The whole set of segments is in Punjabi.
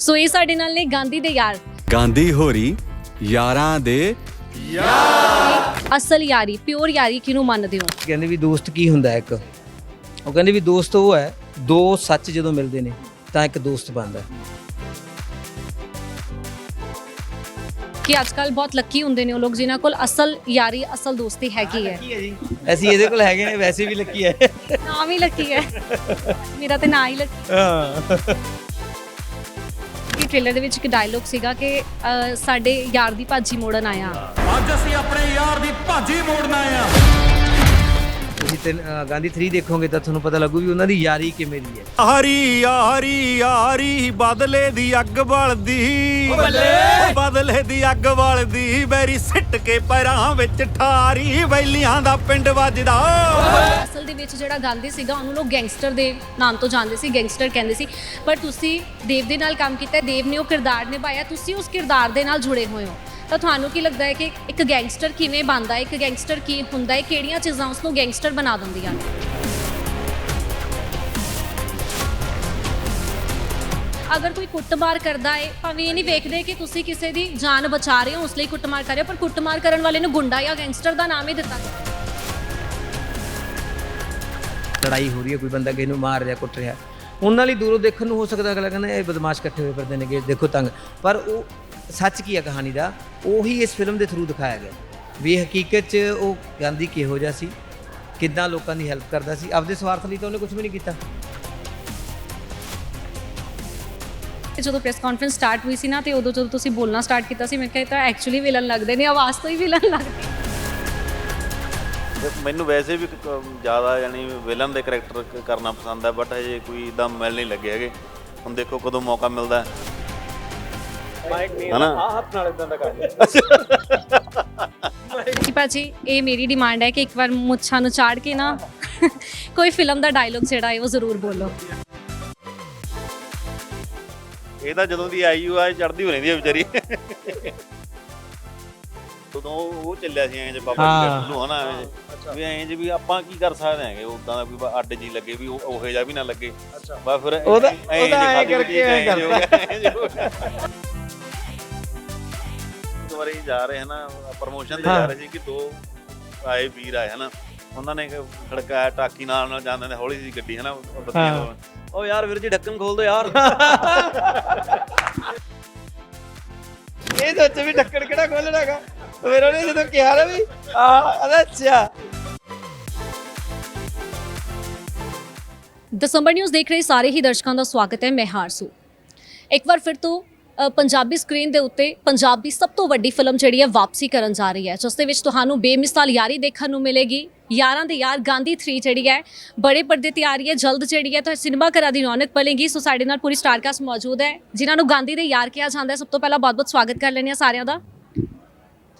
ਸੋ ਇਹ ਸਾਡੇ ਨਾਲ ਨੇ ਗਾਂਧੀ ਦੇ ਯਾਰ। ਗਾਂਧੀ ਹੋਰੀ ਯਾਰਾਂ ਦੇ ਅਸਲ ਯਾਰੀ ਪਿਓਰ ਯਾਰੀ ਕਿਹਨੂੰ ਮੰਨਦੇ ਹੋ? ਕਹਿੰਦੇ ਵੀ ਦੋਸਤ ਕੀ ਹੁੰਦਾ ਇੱਕ? ਉਹ ਕਹਿੰਦੇ ਵੀ ਦੋਸਤ ਉਹ ਹੈ ਦੋ ਸੱਚ ਜਦੋਂ ਮਿਲਦੇ ਨੇ ਤਾਂ ਇੱਕ ਦੋਸਤ ਬਣਦਾ। ਹੈ। ਕਿ ਅੱਜ ਕੱਲ ਬਹੁਤ ਲੱਕੀ ਹੁੰਦੇ ਨੇ ਉਹ ਲੋਕ ਜਿਨ੍ਹਾਂ ਕੋਲ ਅਸਲ ਯਾਰੀ ਅਸਲ ਦੋਸਤੀ ਹੈਗੀ ਹੈ। ਅਸੀਂ ਇਹਦੇ ਕੋਲ ਹੈਗੇ ਨੇ ਵੈਸੇ ਵੀ ਲੱਕੀ ਹੈ। ਨਾਮ ਹੀ ਲੱਕੀ ਹੈ। ਮੇਰਾ ਤੇ ਨਾਂ ਹੀ ਲੱਕੀ ਹਾਂ। ਕਿ ਟ੍ਰੇਲਰ ਦੇ ਵਿੱਚ ਇੱਕ ਡਾਇਲੋਗ ਸੀਗਾ ਕਿ ਅਹ, ਸਾਡੇ ਯਾਰ ਦੀ ਭਾਜੀ ਮੋੜਨ ਆਇਆ। ਅੱਜ ਅਸੀਂ ਆਪਣੇ ਯਾਰ ਦੀ ਭਾਜੀ ਮੋੜਨ ਆਏ ਆ ਤੁਸੀਂ ਤੇ ਅ, ਗਾਂਧੀ 3 ਦੇਖੋਗੇ ਤਾਂ ਤੁਹਾਨੂੰ ਪਤਾ ਲੱਗੂ ਵੀ ਉਹਨਾਂ ਦੀ ਯਾਰੀ ਕਿਵੇਂ ਦੀ ਹੈ। ਹਰੀ ਯਾਰੀ ਯਾਰੀ ਬਦਲੇ ਦੀ ਅੱਗ ਬਲਦੀ। ਬੱਲੇ! ਬਦਲੇ ਦੀ ਅੱਗ ਬਲਦੀ ਬੈਰੀ ਸਿੱਟ ਕੇ ਪੈਰਾਂ ਵਿੱਚ ਠਾਰੀ ਵੈਲੀਆਂ ਦਾ ਪਿੰਡ ਵੱਜਦਾ। ਅਸਲ ਦੇ ਵਿੱਚ ਜਿਹੜਾ ਗਾਂਧੀ ਸੀਗਾ ਉਹਨੂੰ ਲੋਕ ਗੈਂਗਸਟਰ ਦੇ ਨਾਮ ਤੋਂ ਜਾਣਦੇ ਸੀ ਗੈਂਗਸਟਰ ਕਹਿੰਦੇ ਸੀ। ਪਰ ਤੁਸੀਂ ਦੇਵ ਦੇ ਨਾਲ ਕੰਮ ਕੀਤਾ ਹੈ, ਦੇਵ ਨੇ ਉਹ ਕਿਰਦਾਰ ਨਿਭਾਇਆ ਤੁਸੀਂ ਉਸ ਕਿਰਦਾਰ ਦੇ ਨਾਲ ਜੁੜੇ ਹੋਏ ਹੋ। ਤਾਂ ਤੁਹਾਨੂੰ ਕੀ ਲੱਗਦਾ ਹੈ ਕਿ ਇੱਕ ਗੈਂਗਸਟਰ ਕਿਵੇਂ ਬਣਦਾ ਹੈ? ਇੱਕ ਗੈਂਗਸਟਰ ਕੀ ਹੁੰਦਾ ਹੈ? ਕਿਹੜੀਆਂ ਚੀਜ਼ਾਂ ਉਸ ਨੂੰ ਗੈਂਗਸਟਰ ਬਣਾ ਦਿੰਦੀਆਂ ਨੇ? ਅਗਰ ਕੋਈ ਕੁੱਟਮਾਰ ਕਰਦਾ ਹੈ, ਭਾਵੇਂ ਇਹ ਨਹੀਂ ਵੇਖਦੇ ਕਿ ਤੁਸੀਂ ਕਿਸੇ ਦੀ ਜਾਨ ਬਚਾ ਰਹੇ ਹੋ, ਉਸ ਲਈ ਕੁੱਟਮਾਰ ਕਰ ਰਹੇ ਹੋ, ਪਰ ਕੁੱਟਮਾਰ ਕਰਨ ਵਾਲੇ ਨੂੰ ਗੁੰਡਾ ਜਾਂ ਗੈਂਗਸਟਰ ਦਾ ਨਾਮ ਹੀ ਦਿੱਤਾ ਗਿਆ ਲੜਾਈ ਹੋ ਰਹੀ ਹੈ, ਕੋਈ ਬੰਦਾ ਕਿਸੇ ਨੂੰ ਮਾਰ ਰਿਹਾ, ਕੁੱਟ ਰਿਹਾ। ਉਹਨਾਂ ਲਈ ਦੂਰੋਂ ਦੇਖਣ ਨੂੰ ਹੋ ਸਕਦਾ ਅਗਲਾ ਕਹਿੰਦਾ ਇਹ ਬਦਮਾਸ਼ ਇਕੱਠੇ ਹੋਏ ਫਿਰਦੇ ਨੇਗੇ, ਦੇਖੋ ਤੰਗ। ਪਰ ਉਹ ਸੱਚ ਕੀ ਹੈ ਕਹਾਣੀ ਦਾ? ਉਹੀ ਇਸ ਫਿਲਮ ਦੇ ਥਰੂ ਦਿਖਾਇਆ ਗਿਆ। ਵੀ ਹਕੀਕਤ 'ਚ ਉਹ ਗਾਂਧੀ ਕਿਹੋ ਜਿਹਾ ਸੀ? ਕਿੱਦਾਂ ਲੋਕਾਂ ਦੀ ਹੈਲਪ ਕਰਦਾ ਸੀ? ਆਪਦੇ ਸਵਾਰਥ ਲਈ ਤਾਂ ਉਹਨੇ ਕੁਝ ਵੀ ਨਹੀਂ ਕੀਤਾ। ਜਦੋਂ ਪ੍ਰੈਸ ਕਾਨਫਰੰਸ ਸਟਾਰਟ ਹੋਈ ਸੀ ਨਾ ਤੇ ਉਦੋਂ ਜਦੋਂ ਤੁਸੀਂ ਬੋਲਣਾ ਸਟਾਰਟ ਕੀਤਾ ਸੀ ਮੈਂ ਕਿਹਾ ਇਹ ਤਾਂ ਐਕਚੁਅਲੀ ਵਿਲਨ ਲੱਗਦੇ ਨੇ ਆਵਾਜ਼ ਤੋਂ ਹੀ ਵਿਲਨ ਲੱਗਦੇ ਮੈਨੂੰ ਵੈਸੇ ਵੀ ਜ਼ਿਆਦਾ ਯਾਨੀ ਵਿਲਨ ਦੇ ਕਰੈਕਟਰ ਕਰਨਾ ਪਸੰਦ ਹੈ ਬਟ ਹਜੇ ਕੋਈ ਇਦਾਂ ਮਿਲ ਨਹੀਂ ਲੱਗੇ ਹੈਗੇ। ਹੁਣ ਦੇਖੋ ਕਦੋਂ ਮੌਕਾ ਮਿਲਦਾ ਹੈ। ਹਨਾ? ਕਿ ਭਾਜੀ ਇਹ ਮੇਰੀ ਡਿਮਾਂਡ ਹੈ ਕਿ ਇੱਕ ਵਾਰ ਮੁੱਛਾਂ ਨੂੰ ਚਾੜ ਕੇ ਨਾ ਕੋਈ ਫਿਲਮ ਦਾ ਡਾਇਲੋਗ ਜਿਹੜਾ ਹੈ ਉਹ ਜ਼ਰੂਰ ਬੋਲੋ। ਇਹ ਤਾਂ ਜਦੋਂ ਦੀ ਆਈ ਆ ਚੜਦੀ ਹੋ ਰਹਿੰਦੀ ਹੈ ਵਿਚਾਰੀ। ਉਦੋਂ ਉਹ ਚੱਲਿਆ ਸੀ ਐਂ ਜੇ ਬਾਬਾ ਜੀ ਹਾਂ। ਦਾ ਨੂੰ ਹਨਾ। ਵੀ ਐਂ ਜੇ ਵੀ ਆਪਾਂ ਕੀ ਕਰ ਸਕਦੇ ਹੈਗੇ ਉਦਾਂ ਦਾ ਕੋਈ ਅੱਡ ਜੀ ਲੱਗੇ ਵੀ ਉਹ ਉਹੇ ਜਾ ਵੀ ਨਾ ਲੱਗੇ। ਬਸ ਫਿਰ ਉਹਦਾ- ਐਂ ਉਹਦਾ ਐਂ ਕਰਕੇ ਐਂ ਐਂ ਜੇ ਹੋ ਐਂ ਜੇ ਜਾ ਰਹੇ ਹਨਾ ਪ੍ਰਮੋਸ਼ਨ ਤੇ ਜਾ ਰਹੇ ਸੀ ਕਿ ਦੋ ਆਏ ਵੀਰ ਆਏ ਹਨਾ। ਉਹਨਾਂ ਨੇ ਖੜਕਾਇਆ ਟਾਕੀ ਨਾਲ ਨਾਲ ਜਾਂਦੇ ਨੇ ਹੌਲੀ ਜਿਹੀ ਗੱਡੀ ਹਨਾ ਉਹ ਬੱਤੀਆਂ ਤੋਂ। ਉਹ। ਯਾਰ ਵੀਰ ਜੀ ਢੱਕਣ ਖੋਲ ਦਿਓ ਯਾਰ। ਇਹ ਸੋਚ ਵੀ ਢੱਕਣ ਕਿਹੜਾ ਖੋਲਣਾਗਾ ਫਿਰ ਉਹਨੇ ਜਦੋਂ ਕਿਹਾ ਨਾ ਵੀ ਆ ਅੱਛਾ। ਦਸੰਬਰ ਨਿਊਜ਼ ਦੇਖ ਰਹੇ ਸਾਰੇ ਹੀ ਦਰਸ਼ਕਾਂ ਦਾ ਸਵਾਗਤ ਹੈ ਮੈਂ ਹਾਰਸੂ। ਇੱਕ ਵਾਰ ਫਿਰ ਤੋਂ ਪੰਜਾਬੀ ਸਕਰੀਨ ਦੇ ਉੱਤੇ ਪੰਜਾਬ ਦੀ ਸਭ ਤੋਂ ਵੱਡੀ ਫਿਲਮ ਜਿਹੜੀ ਹੈ ਵਾਪਸੀ ਕਰਨ ਜਾ ਰਹੀ ਹੈ। ਜਿਸ ਦੇ ਵਿੱਚ ਤੁਹਾਨੂੰ ਬੇਮਿਸਾਲ ਯਾਰੀ ਦੇਖਣ ਨੂੰ ਮਿਲੇਗੀ। ਯਾਰਾਂ ਦੇ ਯਾਰ ਗਾਂਧੀ 3 ਜਿਹੜੀ ਹੈ ਬੜੇ ਪਰਦੇ ਤੇ ਆ ਰਹੀ ਹੈ ਜਲਦ ਜਿਹੜੀ ਹੈ ਤਾਂ ਸਿਨੇਮਾ ਘਰਾਂ ਦੀ ਰੌਣਕ ਪਲੇਗੀ ਸੋ ਸਾਡੇ ਨਾਲ ਪੂਰੀ ਸਟਾਰਕਾਸਟ ਮੌਜੂਦ ਹੈ ਜਿਨ੍ਹਾਂ ਨੂੰ ਗਾਂਧੀ ਦੇ ਯਾਰ ਕਿਹਾ ਜਾਂਦਾ ਹੈ। ਸਭ ਤੋਂ ਪਹਿਲਾਂ ਬਹੁਤ-ਬਹੁਤ ਸਵਾਗਤ ਕਰ ਲੈਂਦੇ ਹਾਂ ਸਾਰਿਆਂ ਦਾ।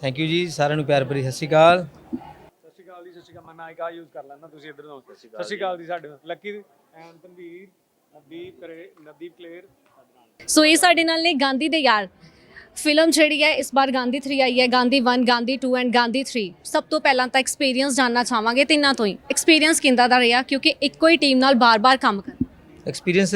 ਥੈਂਕ ਯੂ ਜੀ ਸਾਰਿਆਂ ਨੂੰ ਪਿਆਰ ਭਰੀ ਸਤਿ ਸ਼੍ਰੀ ਅਕਾਲ। ਸਤਿ ਸ਼੍ਰੀ ਅਕਾਲ ਜੀ ਸਤਿ ਸ਼੍ਰੀ ਅਕਾਲ। ਮੈਂ ਨਾਇਕਾ ਯੂਜ਼ ਕਰ ਲੈਣਾ ਤੁਸੀਂ ਇੱਧਰ ਤੋਂ ਸਤਿ ਸ਼੍ਰੀ ਅਕਾਲ ਜੀ। ਸਾਡੇ ਲੱਕੀ ਐਂਡ ਤਨਵੀਰ ਨਵਦੀਪ ਕਰੇ ਨਵਦੀਪ ਕਲੇਰ ਸੋ ਇਹ ਸਾਡੇ ਨਾਲ ਨੇ ਗਾਂਧੀ ਦੇ ਯਾਰ। ਫਿਲਮ ਜਿਹੜੀ ਹੈ, ਇਸ ਵਾਰ ਗਾਂਧੀ 3 ਆਈ ਹੈ। ਗਾਂਧੀ 1 ਗਾਂਧੀ 2 ਐਂਡ ਗਾਂਧੀ 3 ਸਭ ਤੋਂ ਪਹਿਲਾਂ ਤਾਂ ਐਕਸਪੀਰੀਅੰਸ ਜਾਨਣਾ ਚਾਹਾਂਗੇ ਤਿੰਨਾਂ ਤੋਂ ਹੀ। ਐਕਸਪੀਰੀਅੰਸ ਕਿੰਦਾ ਦਾ ਰਿਹਾ? ਕਿਉਂਕਿ ਇੱਕੋ ਹੀ ਟੀਮ ਨਾਲ ਬਾਰ-ਬਾਰ ਕੰਮ ਕਰ। ਐਕਸਪੀਰੀਅੰਸ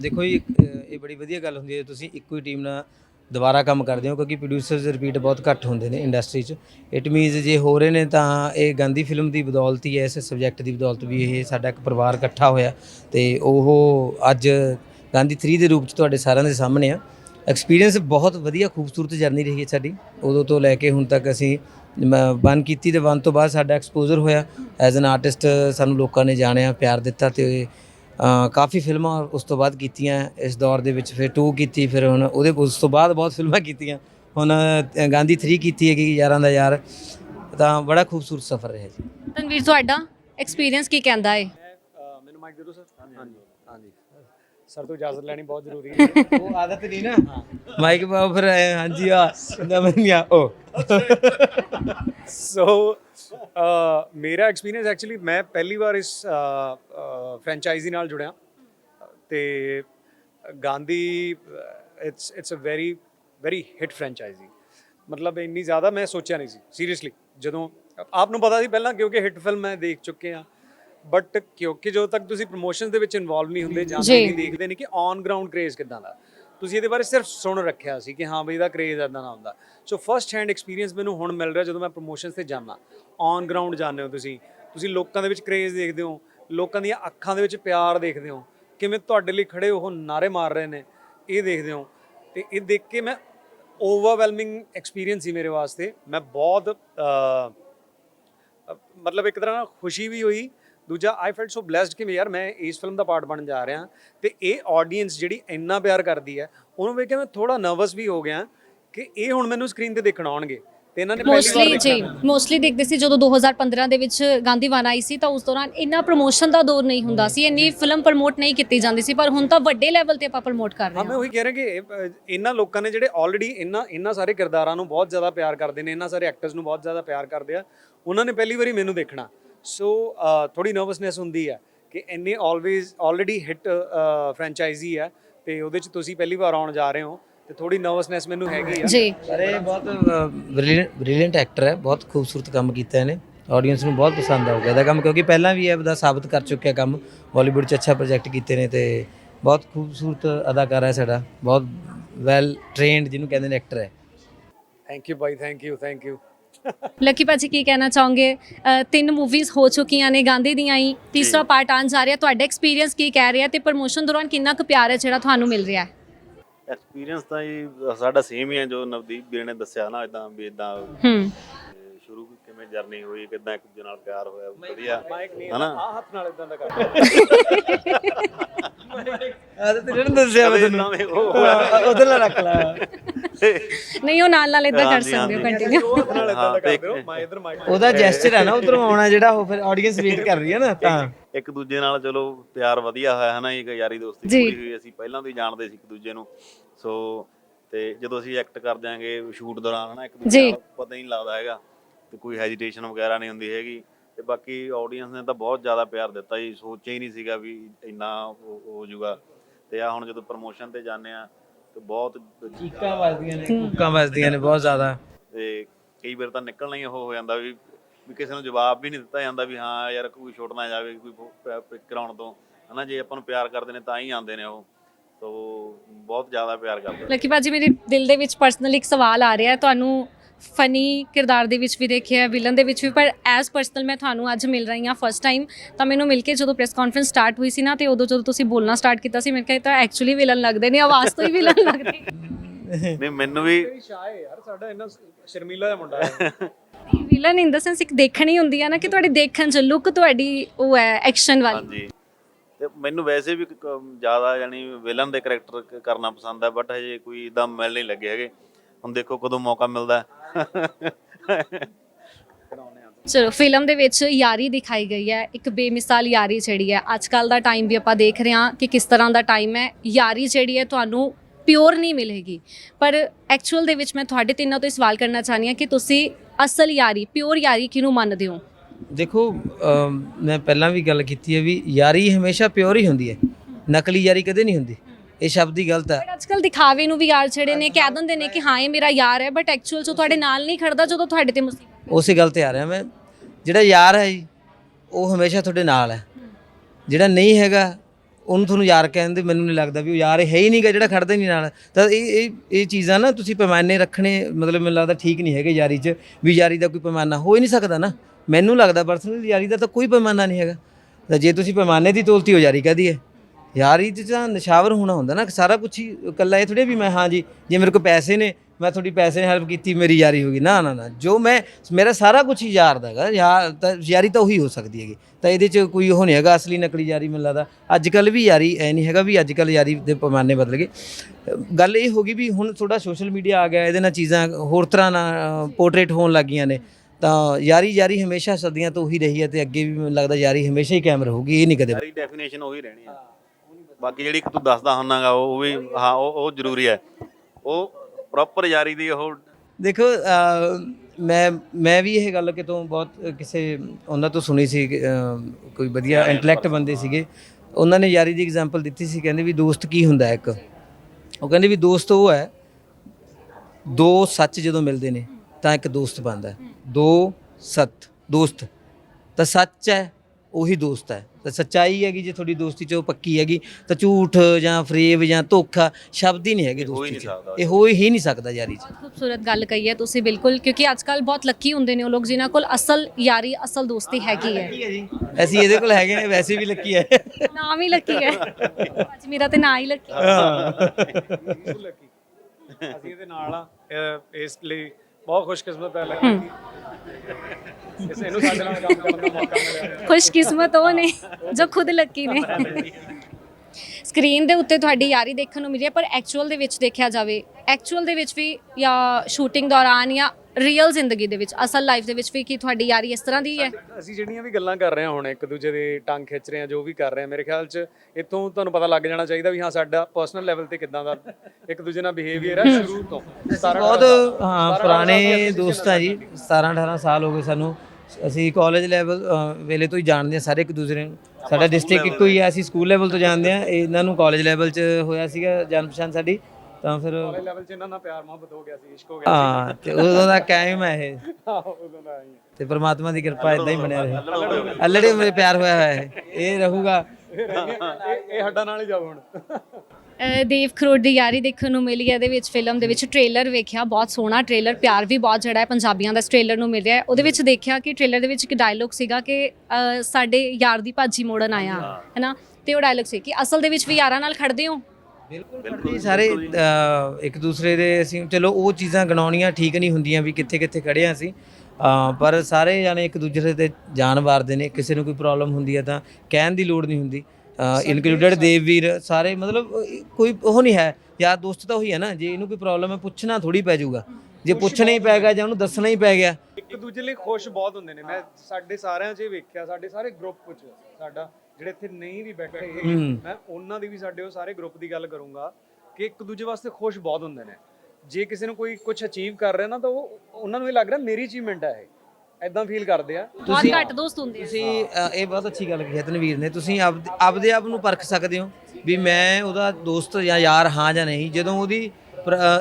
ਦੇਖੋ ਜੀ ਇਹ ਬੜੀ ਵਧੀਆ ਗੱਲ ਹੁੰਦੀ ਹੈ ਤੁਸੀਂ ਇੱਕੋ ਹੀ ਟੀਮ ਨਾਲ ਦੁਬਾਰਾ ਕੰਮ ਕਰਦੇ ਹੋ, ਕਿਉਂਕਿ ਪ੍ਰੋਡਿਊਸਰਸ ਰਿਪੀਟ ਬਹੁਤ ਘੱਟ ਹੁੰਦੇ ਨੇ ਇੰਡਸਟਰੀ 'ਚ। ਇਟ ਮੀਨਸ ਜੇ ਹੋ ਰਹੇ ਨੇ ਤਾਂ ਇਹ ਗਾਂਧੀ ਫਿਲਮ ਦੀ ਬਦੌਲਤ ਹੀ ਹੈ, ਇਸ ਸਬਜੈਕਟ ਦੀ ਬਦੌਲਤ ਵੀ ਇਹ ਸਾਡਾ ਇੱਕ ਪਰਿਵਾਰ ਇਕੱਠਾ ਹੋਇਆ। ਤੇ ਉਹ ਅੱਜ ਗਾਂਧੀ 3 ਦੇ ਰੂਪ 'ਚ ਤੁਹਾਡੇ ਸਾਰਿਆਂ ਦੇ ਸਾਹਮਣੇ ਆ। ਐਕਸਪੀਰੀਅੰਸ ਬਹੁਤ ਵਧੀਆ ਖੂਬਸੂਰਤ ਜਰਨੀ ਰਹੀ ਹੈ ਸਾਡੀ। ਉਦੋਂ ਤੋਂ ਲੈ ਕੇ ਹੁਣ ਤੱਕ ਅਸੀਂ ਬਨ ਕੀਤੀ ਤੇ ਬਨ ਤੋਂ ਬਾਅਦ ਸਾਡਾ ਐਕਸਪੋਜ਼ਰ ਹੋਇਆ। ਐਜ਼ ਐਨ ਆਰਟਿਸਟ ਸਾਨੂੰ ਲੋਕਾਂ ਨੇ ਜਾਣਿਆ ਪਿਆਰ ਦਿੱਤਾ ਤੇ ਕਾਫੀ ਫਿਲਮਾਂ ਉਸ ਤੋਂ ਬਾਅਦ ਕੀਤੀਆਂ। ਇਸ ਦੌਰ ਦੇ ਵਿੱਚ ਫਿਰ 2 ਕੀਤੀ ਫਿਰ ਹੁਣ ਉਹਦੇ ਉਸ ਤੋਂ ਬਾਅਦ ਬਹੁਤ ਫਿਲਮਾਂ ਕੀਤੀਆਂ। ਹੁਣ ਗਾਂਧੀ 3 ਕੀਤੀ ਹੈਗੀ ਯਾਰਾਂ ਦਾ ਯਾਰ। ਤਾਂ ਬੜਾ ਖੂਬਸੂਰਤ ਸਫ਼ਰ ਰਿਹਾ ਜੀ। ਤਨਵੀਰ ਤੁਹਾਡਾ ਐਕਸਪੀਰੀਅੰਸ ਕੀ ਕਹਿੰਦਾ ਹੈ ਮੈਨੂੰ ਮਾਈਕ ਦੇ ਦਿਓ ਸਰ। ਹਾਂਜੀ ਹਾਂਜੀ। ਸਰ ਤੋਂ ਇਜਾਜ਼ਤ ਲੈਣੀ ਬਹੁਤ ਜ਼ਰੂਰੀ ਹੈ। ਉਹ ਆਦਤ ਨਹੀਂ ਨਾ। ਮਾਈਕ ਪਾਓ ਫਿਰ ਐਂ, ਹਾਂਜੀ ਆ ਕਹਿੰਦਾ ਮੈਂ ਨਹੀਂ ਆ ਉਹ ਸੋ ਮੇਰਾ ਐਕਸਪੀਰੀਅੰਸ ਐਕਚੁਅਲੀ ਮੈਂ ਪਹਿਲੀ ਵਾਰ ਇਸ ਫਰੈਂਚਾਈਜ਼ੀ ਨਾਲ ਜੁੜਿਆ। ਤੇ Gandhi it's it's a very very hit franchise ਮਤਲਬ ਇੰਨੀ ਜ਼ਿਆਦਾ ਮੈਂ ਸੋਚਿਆ ਨਹੀਂ ਸੀ ਸੀਰੀਅਸਲੀ ਜਦੋਂ ਆਪ ਨੂੰ ਪਤਾ ਸੀ ਪਹਿਲਾਂ ਕਿਉਂਕਿ ਹਿੱਟ ਫਿਲਮ ਮੈਂ ਦੇਖ ਚੁੱਕੇ ਆ ਬਟ ਕਿਉਂਕਿ ਜਦੋਂ ਤੱਕ ਤੁਸੀਂ ਪ੍ਰੋਮੋਸ਼ਨਸ ਦੇ ਵਿੱਚ ਇਨਵੋਲਵ ਨਹੀਂ ਹੁੰਦੇ ਜਾਂ ਜੀ। ਨਹੀਂ ਦੇਖਦੇ ਨਹੀਂ ਕਿ ਔਨ ਗਰਾਊਂਡ ਕ੍ਰੇਜ਼ ਕਿਦਾਂ ਦਾ। ਤੁਸੀਂ ਇਹਦੇ ਬਾਰੇ ਸਿਰਫ ਸੁਣ ਰੱਖਿਆ ਸੀ ਕਿ ਹਾਂ ਬਈ ਇਹਦਾ ਕ੍ਰੇਜ਼ ਇਦਾਂ ਦਾ ਹੁੰਦਾ। ਸੋ ਫਰਸਟ ਹੈਂਡ ਐਕਸਪੀਰੀਅੰਸ ਮੈਨੂੰ ਹੁਣ ਮਿਲ ਰਿਹਾ ਜਦੋਂ ਮੈਂ ਪ੍ਰੋਮੋਸ਼ਨਸ ਤੇ ਜਾਂਦਾ। ਔਨ ਗਰਾਊਂਡ ਜਾਂਦੇ ਹੋ ਤੁਸੀਂ। ਤੁਸੀਂ ਲੋਕਾਂ ਦੇ ਵਿੱਚ ਕ੍ਰੇਜ਼ ਦੇਖਦੇ ਹੋ। ਲੋਕਾਂ ਦੀਆਂ ਅੱਖਾਂ ਦੇ ਵਿੱਚ ਪਿਆਰ ਦੇਖਦੇ ਹੋ। ਕਿਵੇਂ ਤੁਹਾਡੇ ਲਈ ਖੜੇ ਉਹ ਨਾਰੇ ਮਾਰ ਰਹੇ ਨੇ ਇਹ ਦੇਖਦੇ ਹੋ। ਤੇ ਇਹ ਦੇਖ ਕੇ ਮੈਂ ਓਵਰਵੈਲਮਿੰਗ ਐਕਸਪੀਰੀਅੰਸ ਸੀ ਮੇਰੇ ਵਾਸਤੇ। ਮੈਂ ਬਹੁਤ ਅਹ, ਅਹ, ਮਤਲਬ ਇੱਕ ਤਰ੍ਹਾਂ ਨਾਲ ਖੁਸ਼ੀ ਵੀ ਹੋਈ ਦੂਜਾ ਆਈ ਫੈਲਟ ਸੋ ਬlesed ਕਿ ਯਾਰ ਮੈਂ ਇਸ ਫਿਲਮ ਦਾ ਪਾਰਟ ਬਣਨ ਜਾ ਰਿਹਾ ਤੇ ਇਹ ਆਡੀਅנס ਜਿਹੜੀ ਇੰਨਾ ਪਿਆਰ ਕਰਦੀ ਹੈ ਉਹਨੂੰ ਵੇਖ ਕੇ ਮੈਂ ਥੋੜਾ ਨਰਵਸ ਵੀ ਹੋ ਗਿਆ ਕਿ ਇਹ ਹੁਣ ਮੈਨੂੰ ਸਕਰੀਨ ਤੇ ਦੇਖਣ ਆਉਣਗੇ ਤੇ ਇਹਨਾਂ ਨੇ ਪਹਿਲੀ ਵਾਰ ਮੋਸਟਲੀ ਜੀ ਮੋਸਟਲੀ ਦੇਖਦੇ ਸੀ ਜਦੋਂ 2015 ਦੇ ਵਿੱਚ ਗਾਂਧੀਵਾਨ ਆਈ ਸੀ ਤਾਂ ਉਸ ਦੌਰਾਨ ਇੰਨਾ ਪ੍ਰੋਮੋਸ਼ਨ ਦਾ ਦੌਰ ਨਹੀਂ ਹੁੰਦਾ ਸੀ ਇੰਨੀ ਫਿਲਮ ਪ੍ਰਮੋਟ ਨਹੀਂ ਕੀਤੀ ਜਾਂਦੀ ਸੀ ਪਰ ਹੁਣ ਤਾਂ ਵੱਡੇ ਲੈਵਲ ਤੇ ਆਪਾਂ ਪ੍ਰਮੋਟ ਕਰ ਰਹੇ ਹਾਂ ਮੈਂ ਹਾਂ। ਉਹੀ ਕਹਿ ਰਿਹਾ ਕਿ ਇਹ, ਇਹਨਾਂ ਲੋਕਾਂ ਨੇ ਜਿਹੜੇ ਆਲਰੇਡੀ ਇਹਨਾਂ ਇਹਨਾਂ ਸਾਰੇ ਕਿਰਦਾਰਾਂ ਨੂੰ ਬਹੁਤ ਜ਼ਿਆਦਾ ਪਿਆਰ ਕਰਦੇ ਨੇ ਇਹਨਾਂ ਸਾਰੇ ਐਕਟਰਸ ਨੂੰ ਬਹੁਤ ਜ਼ਿਆਦਾ ਪਿਆਰ ਕਰਦੇ ਆ ਉਹਨਾਂ ਨੇ ਪਹਿਲੀ ਵਾਰੀ ਮੈਨੂੰ ਦੇਖਣਾ। ਸੋ ਥੋੜੀ ਨਰਵਸਨੈਸ ਹੁੰਦੀ ਹੈ ਕਿ ਇੰਨੇ ਆਲਵੇਜ਼ ਆਲਰੇਡੀ ਹਿੱਟ ਫਰੈਂਚਾਈਜ਼ੀ ਹੈ ਤੇ ਉਹਦੇ ਚ ਤੁਸੀਂ ਪਹਿਲੀ ਵਾਰ ਆਉਣ ਜਾ ਰਹੇ ਹੋ ਤੇ ਥੋੜੀ ਨਰਵਸਨੈਸ ਮੈਨੂੰ ਹੈਗੀ ਆ। ਜੀ। ਪਰ ਇਹ ਬਹੁਤ ਬ੍ਰਿਲੀਅੰਟ ਐਕਟਰ ਹੈ ਬਹੁਤ ਖੂਬਸੂਰਤ ਕੰਮ ਕੀਤਾ ਇਹਨੇ। ਆਡੀਅנס ਨੂੰ ਬਹੁਤ ਪਸੰਦ ਆਊਗਾ ਇਹਦਾ ਕੰਮ ਕਿਉਂਕਿ ਪਹਿਲਾਂ ਵੀ ਇਹ ਆਪਦਾ ਸਾਬਤ ਕਰ ਚੁੱਕਿਆ ਕੰਮ ਬਾਲੀਵੁੱਡ 'ਚ ਅੱਛਾ ਪ੍ਰੋਜੈਕਟ ਕੀਤੇ ਨੇ ਤੇ ਬਹੁਤ ਖੂਬਸੂਰਤ ਅਦਾਕਾਰ ਹੈ ਸਾਡਾ ਬਹੁਤ ਵੈਲ ਟ੍ਰੇਨਡ ਜਿਹਨੂੰ ਕਹਿੰਦੇ ਨੇ ਐਕਟਰ ਹੈ। Thank you by thank you thank you Lucky ਭਾਜੀ ਕੀ ਕਹਿਣਾ ਚਾਹੋਗੇ? ਅ, ਤਿੰਨ ਮੂਵੀਜ਼ ਹੋ ਚੁੱਕੀਆਂ ਨੇ ਗਾਂਧੀ ਦੀਆਂ ਹੀ। ਤੀਸਰਾ ਪਾਰਟ ਆਉਣ ਜਾ ਰਿਹਾ। ਤੁਹਾਡਾ ਐਕਸਪੀਰੀਅੰਸ ਕੀ ਕਹਿ ਰਿਹਾ ਤੇ ਪ੍ਰਮੋਸ਼ਨ ਦੌਰਾਨ ਕਿੰਨਾ ਕੁ ਪਿਆਰ ਹੈ ਜਿਹੜਾ ਤੁਹਾਨੂੰ ਮਿਲ ਰਿਹਾ ਹੈ? ਐਕਸਪੀਰੀਅੰਸ ਤਾਂ ਜੀ ਸਾਡਾ ਸੇਮ ਹੀ ਹੈ ਜੋ ਨਵਦੀਪ ਵੀਰ ਨੇ ਦੱਸਿਆ ਨਾ ਇਦਾਂ ਵੀ ਇਦਾਂ ਹੂੰ। ਸ਼ੁਰੂ ਕਿਵੇਂ ਜਰਨੀ ਹੋਈ ਕਿਦਾਂ ਇੱਕ ਦੂਜੇ ਨਾਲ ਪਿਆਰ ਹੋਇਆ ਵਧੀਆ। ਹਨਾ? ਆ ਹੱਥ ਨਾਲ ਇਦਾਂ ਦਾ ਕਰ ਆ ਤੇ ਤੈਨੂੰ ਦੱਸਿਆ ਕਦੇ ਨਵੇਂ ਉਹ ਹੋਇਆ ਉਧਰ ਨਾ ਰੱਖ ਲੈ। ਨਹੀਂ ਉਹ ਨਾਲ ਨਾਲ ਇਦਾਂ ਕਰ ਹਾਂਜੀ, ਸਕਦੇ ਹੋ ਹਾਂਜੀ। ਕੰਟੀਨਿਊ ਹੱਥ ਨਾਲ ਇਦਾਂ ਹਾਂ, ਦਾ ਤੇ ਕਰ ਦਿਓ ਮੈਂ ਇਧਰ ਮਾਈਕ ਉਹਦਾ ਜੈਸਚਰ ਹੈ ਨਾ ਉਧਰੋਂ ਆਉਣਾ ਜਿਹੜਾ ਉਹ ਫਿਰ ਆਡੀਅנס ਵੇਟ ਕਰ ਰਹੀ ਹੈ ਨਾ ਤਾਂ। ਇੱਕ ਦੂਜੇ ਨਾਲ ਚਲੋ ਪਿਆਰ ਵਧੀਆ ਹੋਇਆ ਹਨਾ ਇੱਕ ਯਾਰੀ ਦੋਸਤੀ ਜੀ। ਪੂਰੀ ਹੋਈ ਅਸੀਂ ਪਹਿਲਾਂ ਤੋਂ ਹੀ ਜਾਣਦੇ ਸੀ ਇੱਕ ਦੂਜੇ ਨੂੰ। ਸੋ ਤੇ ਜਦੋਂ ਅਸੀਂ ਐਕਟ ਕਰ ਦਿਆਂਗੇ ਸ਼ੂਟ ਦੌਰਾਨ ਹਨਾ ਇੱਕ ਦੂਜੇ ਜੀ। ਨਾਲ ਪਤਾ ਹੀ ਨਹੀਂ ਲੱਗਦਾ ਹੈਗਾ। ਤੇ ਕੋਈ ਹੈਜੀਟੇਸ਼ਨ ਵਗੈਰਾ ਨਹੀਂ ਹੁੰਦੀ ਹੈਗੀ। ਤੇ ਬਾਕੀ ਆਡੀਅנס ਨੇ ਤਾਂ ਬਹੁਤ ਜ਼ਿਆਦਾ ਪਿਆਰ ਦਿੱਤਾ ਜੀ। ਸੋਚਿਆ ਹੀ ਨਹੀਂ ਸੀਗਾ ਵੀ ਇੰਨਾ ਹੋ ਜਾਊਗਾ। ਤੇ ਆ ਹੁਣ ਜਦੋਂ ਪ੍ਰਮੋਸ਼ਨ ਤੇ ਜਾਂਦੇ ਆ ਤੇ ਬਹੁਤ ਚੀਕਾਂ ਵੱਜਦੀਆਂ ਨੇ। ਕੂਕਾਂ ਵੱਜਦੀਆਂ ਨੇ ਬਹੁਤ ਜ਼ਿਆਦਾ। ਤੇ ਕਈ ਵਾਰ ਤਾਂ ਨਿਕਲਣਾ ਹੀ ਉਹ ਹੋ ਜਾਂਦਾ ਵੀ ਵੀ ਕਿਸੇ ਨੂੰ ਜਵਾਬ ਵੀ ਨਹੀਂ ਦਿੱਤਾ ਜਾਂਦਾ ਵੀ ਹਾਂ ਯਾਰ ਕੋਈ ਛੁੱਟ ਨਾ ਜਾਵੇ ਕੋਈ ਪਿਕ ਕਰਾਉਣ ਤੋਂ। ਹਨਾ ਜੇ ਆਪਾਂ ਨੂੰ ਪਿਆਰ ਕਰਦੇ ਨੇ ਤਾਂ ਹੀ ਆਉਂਦੇ ਨੇ ਉਹ। ਤੋ ਬਹੁਤ ਜ਼ਿਆਦਾ ਪਿਆਰ ਕਰਦੇ ਲੱਕੀ ਭਾਜੀ ਮੇਰੇ ਦਿਲ ਦੇ ਵਿੱਚ ਪਰਸਨਲੀ ਇੱਕ ਸਵਾਲ ਆ ਰਿਹਾ। ਹੈ ਤੁਹਾਨੂੰ ਫਨੀ ਕਿਰਦਾਰ ਦੇ ਵਿੱਚ ਵੀ ਦੇਖਿਆ ਵਿਲਨ ਦੇ ਵਿੱਚ ਵੀ ਪਰ ਐਜ਼ ਪਰਸਨਲ ਮੈਂ ਤੁਹਾਨੂੰ ਅੱਜ ਮਿਲ ਰਹੀ ਹਾਂ ਫਸਟ ਟਾਈਮ ਤਾਂ ਮੈਨੂੰ ਮਿਲ ਕੇ ਜਦੋਂ ਪ੍ਰੈਸ ਕਾਨਫਰੰਸ ਸਟਾਰਟ ਹੋਈ ਸੀ ਨਾ ਤੇ ਉਦੋਂ ਜਦੋਂ ਤੁਸੀਂ ਬੋਲਣਾ ਸਟਾਰਟ ਕੀਤਾ ਸੀ ਮੈਂ ਕਿਹਾ ਇਹ ਤਾਂ ਐਕਚੁਅਲੀ ਵਿਲਨ ਲੱਗਦੇ ਨੇ ਆਵਾਜ਼ ਤੋਂ ਹੀ ਵਿਲਨ ਲੱਗਦੇ ਨਹੀਂ ਮੈਨੂੰ ਵੀ ਸ਼ਾਇ ਯਾਰ ਸਾਡਾ ਇੰਨਾ ਸ਼ਰਮੀਲਾ ਜਿਹਾ ਮੁੰਡਾ ਹੈ। ਵਿਲਨ ਇਨ ਦਾ ਸੈਂਸ ਇੱਕ ਦੇਖਣੀ ਹੁੰਦੀ ਹੈ ਨਾ ਕਿ ਤੁਹਾਡੀ ਦੇਖਣ ਚ ਲੁੱਕ ਤੁਹਾਡੀ ਉਹ ਹੈ ਐਕਸ਼ਨ ਵਾਲੀ। ਹਾਂਜੀ। ਤੇ ਮੈਨੂੰ ਵੈਸੇ ਵੀ ਜ਼ਿਆਦਾ ਯਾਨੀ ਵਿਲਨ ਦੇ ਕੈਰੈਕਟਰ ਕਰਨਾ ਪਸੰਦ ਹੈ ਬਟ ਹਜੇ ਕੋਈ ਇਦਾਂ ਮਿਲ ਨਹੀਂ ਲੱਗੇ ਹੈਗੇ। ਹੁਣ ਦੇਖੋ ਕਦੋਂ ਮੌਕਾ ਮਿਲਦਾ ਹੈ। ਚਲੋ, ਫਿਲਮ ਦੇ ਵਿੱਚ ਯਾਰੀ ਦਿਖਾਈ ਗਈ ਹੈ। ਇੱਕ ਬੇਮਿਸਾਲ ਯਾਰੀ ਜਿਹੜੀ ਹੈ। ਅੱਜ ਕੱਲ ਦਾ ਟਾਈਮ ਵੀ ਆਪਾਂ ਦੇਖ ਰਹੇ ਹਾਂ ਕਿ ਕਿਸ ਤਰ੍ਹਾਂ ਦਾ ਟਾਈਮ ਹੈ। ਯਾਰੀ ਜਿਹੜੀ ਹੈ ਤੁਹਾਨੂੰ ਪਿਓਰ ਨਹੀਂ ਮਿਲੇਗੀ। ਪਰ ਐਕਚੁਅਲ ਦੇ ਵਿੱਚ ਮੈਂ ਤੁਹਾਡੇ ਤਿੰਨਾਂ ਤੋਂ ਇਹ ਸਵਾਲ ਕਰਨਾ ਚਾਹਨੀ ਹਾਂ ਕਿ ਤੁਸੀਂ ਅਸਲ ਯਾਰੀ ਪਿਓਰ ਯਾਰੀ ਕਿਹਨੂੰ ਮੰਨਦੇ ਹੋ? ਦੇਖੋ ਮੈਂ ਪਹਿਲਾਂ ਵੀ ਗੱਲ ਕੀਤੀ ਹੈ ਵੀ ਯਾਰੀ ਹਮੇਸ਼ਾ ਪਿਓਰ ਹੀ ਹੁੰਦੀ ਹੈ। ਨਕਲੀ ਯਾਰੀ ਕਦੇ ਨਹੀਂ ਹੁੰਦੀ। ਇਹ ਸ਼ਬਦ ਹੀ ਗਲਤ ਹੈ। ਅੱਜ ਕੱਲ ਦਿਖਾਵੇ ਨੂੰ ਵੀ ਯਾਰ ਜਿਹੜੇ ਨੇ ਕਹਿ ਦਿੰਦੇ ਨੇ ਕਿ ਹਾਂ ਇਹ ਮੇਰਾ ਯਾਰ ਹੈ ਬਟ ਐਕਚੁਅਲ 'ਚ ਉਹ ਤੁਹਾਡੇ ਨਾਲ ਨਹੀਂ ਖੜਦਾ ਜਦੋਂ ਤੁਹਾਡੇ ਤੇ ਮੁਸੀਬਤ ਉਸੇ ਗੱਲ ਤੇ ਆ ਰਿਹਾ ਮੈਂ। ਜਿਹੜਾ ਯਾਰ ਹੈ ਜੀ ਉਹ ਹਮੇਸ਼ਾ ਤੁਹਾਡੇ ਨਾਲ ਹੈ। ਜਿਹੜਾ ਨਹੀਂ ਹੈਗਾ ਉਹਨੂੰ ਤੁਹਾਨੂੰ ਯਾਰ ਕਹਿੰਦੇ ਮੈਨੂੰ ਨਹੀਂ ਲੱਗਦਾ ਵੀ ਉਹ ਯਾਰ ਹੈ ਹੀ ਨਹੀਂਗਾ ਜਿਹੜਾ ਖੜਦਾ ਹੀ ਨਹੀਂ ਨਾਲ। ਤਾਂ ਇਹ ਇਹ ਇਹ ਚੀਜ਼ਾਂ ਨਾ ਤੁਸੀਂ ਪੈਮਾਨੇ ਰੱਖਣੇ ਮਤਲਬ ਮੈਨੂੰ ਲੱਗਦਾ ਠੀਕ ਨਹੀਂ ਹੈਗੇ ਯਾਰੀ 'ਚ ਵੀ ਯਾਰੀ ਦਾ ਕੋਈ ਪੈਮਾਨਾ ਹੋ ਹੀ ਨਹੀਂ ਸਕਦਾ ਨਾ। ਮੈਨੂੰ ਲੱਗਦਾ ਪਰਸਨਲੀ ਯਾਰੀ ਦਾ ਤਾਂ ਕੋਈ ਪੈਮਾਨਾ ਨਹੀਂ ਹੈਗਾ। ਤਾਂ ਜੇ ਤੁਸੀਂ ਪੈਮਾਨੇ ਦੀ ਤੋਲਤੀ ਹੋ ਯਾਰੀ ਕਹਦੀ ਹੈ ਯਾਰੀ 'ਚ ਤਾਂ ਨਿਸ਼ਾਵਰ ਹੋਣਾ ਹੁੰਦਾ ਨਾ, ਸਾਰਾ ਕੁਝ ਹੀ ਇਕੱਲਾ ਇਹ ਥੋੜੀ ਵੀ ਮੈਂ, ਹਾਂ ਜੀ, ਜੇ ਮੇਰੇ ਕੋਲ ਪੈਸੇ ਨੇ, ਮੈਂ ਤੁਹਾਡੀ ਪੈਸੇ ਨੇ ਹੈਲਪ ਕੀਤੀ, ਮੇਰੀ ਯਾਰੀ ਹੋ ਗਈ। ਨਾ ਨਾ ਨਾ, ਜੋ ਮੈਂ, ਮੇਰਾ ਸਾਰਾ ਕੁਝ ਹੀ ਯਾਰ ਦਾ ਹੈਗਾ। ਯਾਰ, ਤਾਂ ਯਾਰੀ ਤਾਂ ਉਹੀ ਹੋ ਸਕਦੀ ਹੈਗੀ। ਤਾਂ ਇਹਦੇ 'ਚ ਕੋਈ ਉਹ ਨਹੀਂ ਹੈਗਾ, ਅਸਲੀ ਨਕਲੀ ਯਾਰੀ ਮੈਨੂੰ ਲੱਗਦਾ। ਅੱਜ ਕੱਲ ਵੀ ਯਾਰੀ ਐ ਨਹੀਂ ਹੈਗਾ ਵੀ ਅੱਜ ਕੱਲ ਯਾਰੀ ਦੇ ਪੈਮਾਨੇ ਬਦਲ ਗਏ। ਗੱਲ ਇਹ ਹੋ ਗਈ ਵੀ ਹੁਣ ਥੋੜਾ ਸੋਸ਼ਲ ਮੀਡੀਆ ਆ ਗਿਆ, ਇਹਦੇ ਨਾਲ ਚੀਜ਼ਾਂ ਹੋਰ ਤਰ੍ਹਾਂ ਨਾਲ ਪੋਰਟਰੇਟ ਹੋਣ ਲੱਗੀਆਂ ਨੇ। ਤਾਂ ਯਾਰੀ ਯਾਰੀ ਹਮੇਸ਼ਾ ਸਦੀਆਂ ਤੋਂ ਉਹੀ ਰਹੀ ਹੈ ਤੇ ਅੱਗੇ ਵੀ ਮੈਨੂੰ ਲੱਗਦਾ ਯਾਰੀ ਹਮੇਸ਼ਾ ਹੀ ਕਾਇਮ ਰਹੂਗੀ, ਇਹ ਨਹੀਂ ਕਦੇ ਸਾਰੀ ਡੈਫੀਨੇਸ਼ਨ ਉਹੀ ਰਹਿਣੀ ਹੈ। ਬਾਕੀ ਜਿਹੜੀ ਤੂੰ ਦੱਸਦਾ ਹੁੰਨਾਗਾ ਉਹ ਵੀ ਹਾਂ ਉਹ ਉਹ ਜ਼ਰੂਰੀ ਹੈ। ਉਹ ਪ੍ਰੋਪਰ ਯਾਰੀ ਦੀ ਉਹ ਦੇਖੋ ਮੈਂ ਮੈਂ ਵੀ ਇਹ ਗੱਲ ਕਿਤੋਂ ਬਹੁਤ ਕਿਸੇ ਉਹਨਾਂ ਤੋਂ ਸੁਣੀ ਸੀ ਕੋਈ ਵਧੀਆ ਇੰਟੈਲੈਕਟ ਬੰਦੇ ਸੀਗੇ। ਉਹਨਾਂ ਨੇ ਯਾਰੀ ਦੀ ਐਗਜ਼ਾਮਪਲ ਦਿੱਤੀ ਸੀ ਕਹਿੰਦੇ ਵੀ ਦੋਸਤ ਕੀ ਹੁੰਦਾ ਇੱਕ? ਉਹ ਕਹਿੰਦੇ ਵੀ ਦੋਸਤ ਉਹ ਹੈ ਦੋ ਸੱਚ ਜਦੋਂ ਮਿਲਦੇ ਨੇ ਤਾਂ ਇੱਕ ਦੋਸਤ ਬਣਦਾ। ਦੋ ਸੱਤ ਦੋਸਤ। ਤਾਂ ਸੱਚ ਹੈ ਉਹੀ ਦੋਸਤ ਹੈ। ਤਾਂ ਸੱਚਾਈ ਹੈਗੀ ਜੇ ਤੁਹਾਡੀ ਦੋਸਤੀ ਚ ਉਹ ਪੱਕੀ ਹੈਗੀ ਤਾਂ ਝੂਠ ਜਾਂ ਫਰੇਬ ਜਾਂ ਧੋਖਾ ਸ਼ਬਦ ਹੀ ਨਹੀਂ ਹੈਗੇ ਹੋ ਹੀ ਦੋਸਤੀ ਚ। ਇਹ ਹੋ ਹੀ ਨਹੀਂ ਸਕਦਾ ਯਾਰੀ ਚ। ਖੂਬਸੂਰਤ ਗੱਲ ਕਹੀ ਹੈ ਤੁਸੀਂ ਬਿਲਕੁਲ ਕਿਉਂਕਿ ਅੱਜ ਕੱਲ ਬਹੁਤ ਲੱਕੀ ਹੁੰਦੇ ਨੇ ਉਹ ਲੋਕ ਜਿਨ੍ਹਾਂ ਕੋਲ ਅਸਲ ਯਾਰੀ ਅਸਲ ਦੋਸਤੀ ਹੈਗੀ ਹੈ। ਠੀਕ ਹੈ ਜੀ। ਅਸੀਂ ਇਹਦੇ ਕੋਲ ਹੈਗੇ ਨੇ ਵੈਸੇ ਵੀ ਲੱਕੀ ਹੈ। ਨਾਮ ਹੀ ਲੱਕੀ ਹੈ। ਅੱਜ ਮੇਰਾ ਤੇ ਨਾਂ ਹੀ ਲੱਕੀ ਲੱਕੀ ਅਸੀਂ ਇਹਦੇ ਨਾਲ ਆ ਇਸ ਲਈ ਬਹੁਤ ਖੁਸ਼ਕਿਸਮਤ ਹੈ ਲੱਕੀ ਇਸ ਇਹਨੂੰ ਸਾਡੇ ਨਾਲ ਕੰਮ ਕਰਨ ਦਾ ਮੌਕਾ ਮਿਲਿਆ ਖੁਸ਼ਕਿਸਮਤ ਉਹ ਨੇ ਜੋ ਖੁਦ ਲੱਕੀ ਨੇ। ਸਕਰੀਨ ਦੇ ਉੱਤੇ ਤੁਹਾਡੀ ਯਾਰੀ ਦੇਖਣ ਨੂੰ ਮਿਲੀ ਹੈ ਪਰ ਐਕਚੁਅਲ ਦੇ ਵਿੱਚ ਦੇਖਿਆ ਜਾਵੇ ਐਕਚੁਅਲ ਦੇ ਵਿੱਚ ਵੀ ਜਾਂ ਸ਼ੂਟਿੰਗ ਦੌਰਾਨ ਜਾਂ ਰੀਅਲ ਜ਼ਿੰਦਗੀ ਦੇ ਵਿੱਚ ਅਸਲ ਲਾਈਫ ਦੇ ਵਿੱਚ ਵੀ ਕੀ ਤੁਹਾਡੀ ਯਾਰੀ ਇਸ ਤਰ੍ਹਾਂ ਦੀ ਹੈ? ਅਸੀਂ ਜਿਹੜੀਆਂ ਵੀ ਗੱਲਾਂ ਕਰ ਰਹੇ ਹਾਂ ਹੁਣ ਇੱਕ ਦੂਜੇ ਦੇ ਟੰਗ ਖਿੱਚ ਰਹੇ ਹਾਂ ਜੋ ਵੀ ਕਰ ਰਹੇ ਹਾਂ ਮੇਰੇ ਖਿਆਲ 'ਚ ਇੱਥੋਂ ਤੁਹਾਨੂੰ ਪਤਾ ਲੱਗ ਜਾਣਾ ਚਾਹੀਦਾ ਵੀ ਹਾਂ ਸਾਡਾ ਪਰਸਨਲ ਲੈਵਲ ਤੇ ਕਿੱਦਾਂ ਦਾ ਇੱਕ ਦੂਜੇ ਨਾਲ ਬਿਹੇਵੀਅਰ ਹੈ ਸ਼ੁਰੂ ਤੋਂ। ਬਹੁਤ ਹਾਂ ਪੁਰਾਣੇ ਦੋਸਤ ਆ ਜੀ 17 18 ਸਾਲ ਹੋ ਗਏ ਸਾਨੂੰ। ਅਸੀਂ ਕਾਲਜ ਲੈਵਲ ਵੇਲੇ ਤੋਂ ਹੀ ਜਾਣਦੇ ਆ ਸਾਰੇ ਇੱਕ ਦੂਸਰੇ ਨੂੰ। ਸਾਡਾ ਡਿਸਟ੍ਰਿਕਟ ਇੱਕੋ ਹੀ ਹੈ। ਅਸੀਂ ਸਕੂਲ ਲੈਵਲ ਤੋਂ ਜਾਣਦੇ ਆ ਇਹਨਾਂ ਨੂੰ ਕਾਲਜ ਲੈਵਲ 'ਚ ਹੋਇਆ ਸੀਗਾ ਜਾਣ ਪਛਾਣ ਸਾਡੀ। ਤਾਂ ਫਿਰ ਕਾਲਜ ਲੈਵਲ 'ਚ ਇਹਨਾਂ ਨਾਲ ਪਿਆਰ ਮੁਹੱਬਤ ਹੋ ਗਿਆ ਸੀ ਇਸ਼ਕ ਹੋ ਗਿਆ ਹਾਂ ਤੇ ਉਦੋਂ ਦਾ ਕਾਇਮ ਹੈ ਇਹ। ਆਹੋ, ਉਦੋਂ ਦਾ ਆਈ ਹੈ। ਤੇ ਪ੍ਰਮਾਤਮਾ ਦੀ ਕਿਰਪਾ ਇਦਾਂ ਹੀ ਬਣਿਆ ਰਹੇ। ਅੱਲੜੇ ਮੇਰੇ ਪਿਆਰ ਹੋਇਆ ਹੋਇਆ ਹੈ ਇਹ ਰਹੂਗਾ। ਇਹ ਹੱਡਾਂ ਨਾਲ ਹੀ ਜਾਓ ਹੁਣ। ਅ, ਦੇਵ ਖਰੋੜ ਦੀ ਯਾਰੀ ਦੇਖਣ ਨੂੰ ਮਿਲੀ ਹੈ ਇਹਦੇ ਵਿੱਚ ਫਿਲਮ ਦੇ ਵਿੱਚ ਟ੍ਰੇਲਰ ਵੇਖਿਆ ਬਹੁਤ ਸੋਹਣਾ ਟ੍ਰੇਲਰ ਪਿਆਰ ਵੀ ਬਹੁਤ ਜਿਹੜਾ ਹੈ ਪੰਜਾਬੀਆਂ ਦਾ ਇਸ ਟ੍ਰੇਲਰ ਨੂੰ ਮਿਲ ਰਿਹਾ ਹੈ। ਉਹਦੇ ਵਿੱਚ ਦੇਖਿਆ ਕਿ ਟ੍ਰੇਲਰ ਦੇ ਵਿੱਚ ਇੱਕ ਡਾਇਲੋਗ ਸੀਗਾ ਕਿ ਅ, ਸਾਡੇ ਯਾਰ ਦੀ ਭਾਜੀ ਮੋੜਨ ਆਇਆ ਹੈਨਾ ਤੇ ਉਹ ਡਾਇਲੋਗ ਸੀ ਕਿ ਅਸਲ ਦੇ ਵਿੱਚ ਵੀ ਯਾਰਾਂ ਨਾਲ ਖੜਦੇ ਹੋ? ਬਿਲਕੁਲ ਸਾਰੇ ਇੱਕ ਦੂਸਰੇ ਦੇ ਅਸੀਂ ਚਲੋ ਉਹ ਚੀਜ਼ਾਂ ਗਣਾਉਣੀਆਂ ਠੀਕ ਨਹੀਂ ਹੁੰਦੀਆਂ ਵੀ ਕਿੱਥੇ ਕਿੱਥੇ ਖੜੇ ਆ ਅਸੀਂ। ਪਰ ਸਾਰੇ ਜਾਣੇ ਇੱਕ ਦੂਜੇ ਤੇ ਜਾਨ ਵਾਰਦੇ ਨੇ ਕਿਸੇ ਨੂੰ ਕੋਈ ਪ੍ਰੋਬਲਮ ਹੁੰਦੀ ਹੈ ਤਾਂ ਕਹਿਣ ਦੀ ਲੋੜ ਨਹੀਂ ਹੁੰਦੀ। ਇਨਕਲੂਡਡ ਦੇਵਵੀਰ ਸਾਰੇ ਮਤਲਬ ਕੋਈ ਉਹ ਨਹੀਂ ਹੈ ਯਾਰ ਦੋਸਤ ਤਾਂ ਉਹੀ ਹੈ ਨਾ ਜੇ ਇਹਨੂੰ ਕੋਈ ਪ੍ਰੋਬਲਮ ਹੈ ਪੁੱਛਣਾ ਥੋੜੀ ਪੈ ਜਾਊਗਾ। ਜੇ ਪੁੱਛਣਾ ਹੀ ਪੈ ਗਿਆ ਜਾਂ ਉਹਨੂੰ ਦੱਸਣਾ ਹੀ ਪੈ ਗਿਆ। ਇੱਕ ਦੂਜੇ ਲਈ ਖੁਸ਼ ਬਹੁਤ ਹੁੰਦੇ ਨੇ। ਮੈਂ ਸਾਡੇ ਸਾਰਿਆਂ 'ਚ ਇਹ ਵੇਖਿਆ ਸਾਡੇ ਸਾਰੇ ਗਰੁੱਪ 'ਚ ਸਾਡਾ ਜਿਹੜੇ ਇੱਥੇ ਨਹੀਂ ਵੀ ਬੈਠੇ। ਮੈਂ ਉਹਨਾਂ ਦੀ ਵੀ ਸਾਡੇ ਉਹ ਸਾਰੇ ਗਰੁੱਪ ਦੀ ਗੱਲ ਕਰੂੰਗਾ ਕਿ ਇੱਕ ਦੂਜੇ ਵਾਸਤੇ ਖੁਸ਼ ਬਹੁਤ ਹੁੰਦੇ ਨੇ। ਜੇ ਕਿਸੇ ਨੂੰ ਕੋਈ ਕੁਝ ਅਚੀਵ ਕਰ ਰਿਹਾ ਨਾ ਤਾਂ ਉਹ ਉਹਨਾਂ ਨੂੰ ਇਹ ਲੱਗ ਰਿਹਾ ਮੇਰੀ ਅਚੀਵਮੈਂਟ ਹੈ ਇਹ। ਐਦਾਂ ਫੀਲ ਕਰਦੇ ਆ। ਬਹੁਤ ਘੱਟ ਦੋਸਤ ਹੁੰਦੇ ਆ। ਤੁਸੀਂ ਅ, ਇਹ ਬਹੁਤ ਅੱਛੀ ਗੱਲ ਕਹੀ ਹੈ ਤਨਵੀਰ ਨੇ। ਤੁਸੀਂ ਆਪ ਆਪਦੇ ਆਪ ਨੂੰ ਪਰਖ ਸਕਦੇ ਹੋ ਵੀ ਮੈਂ ਉਹਦਾ ਦੋਸਤ ਜਾਂ ਯਾਰ ਹਾਂ ਜਾਂ ਨਹੀਂ। ਜਦੋਂ ਉਹਦੀ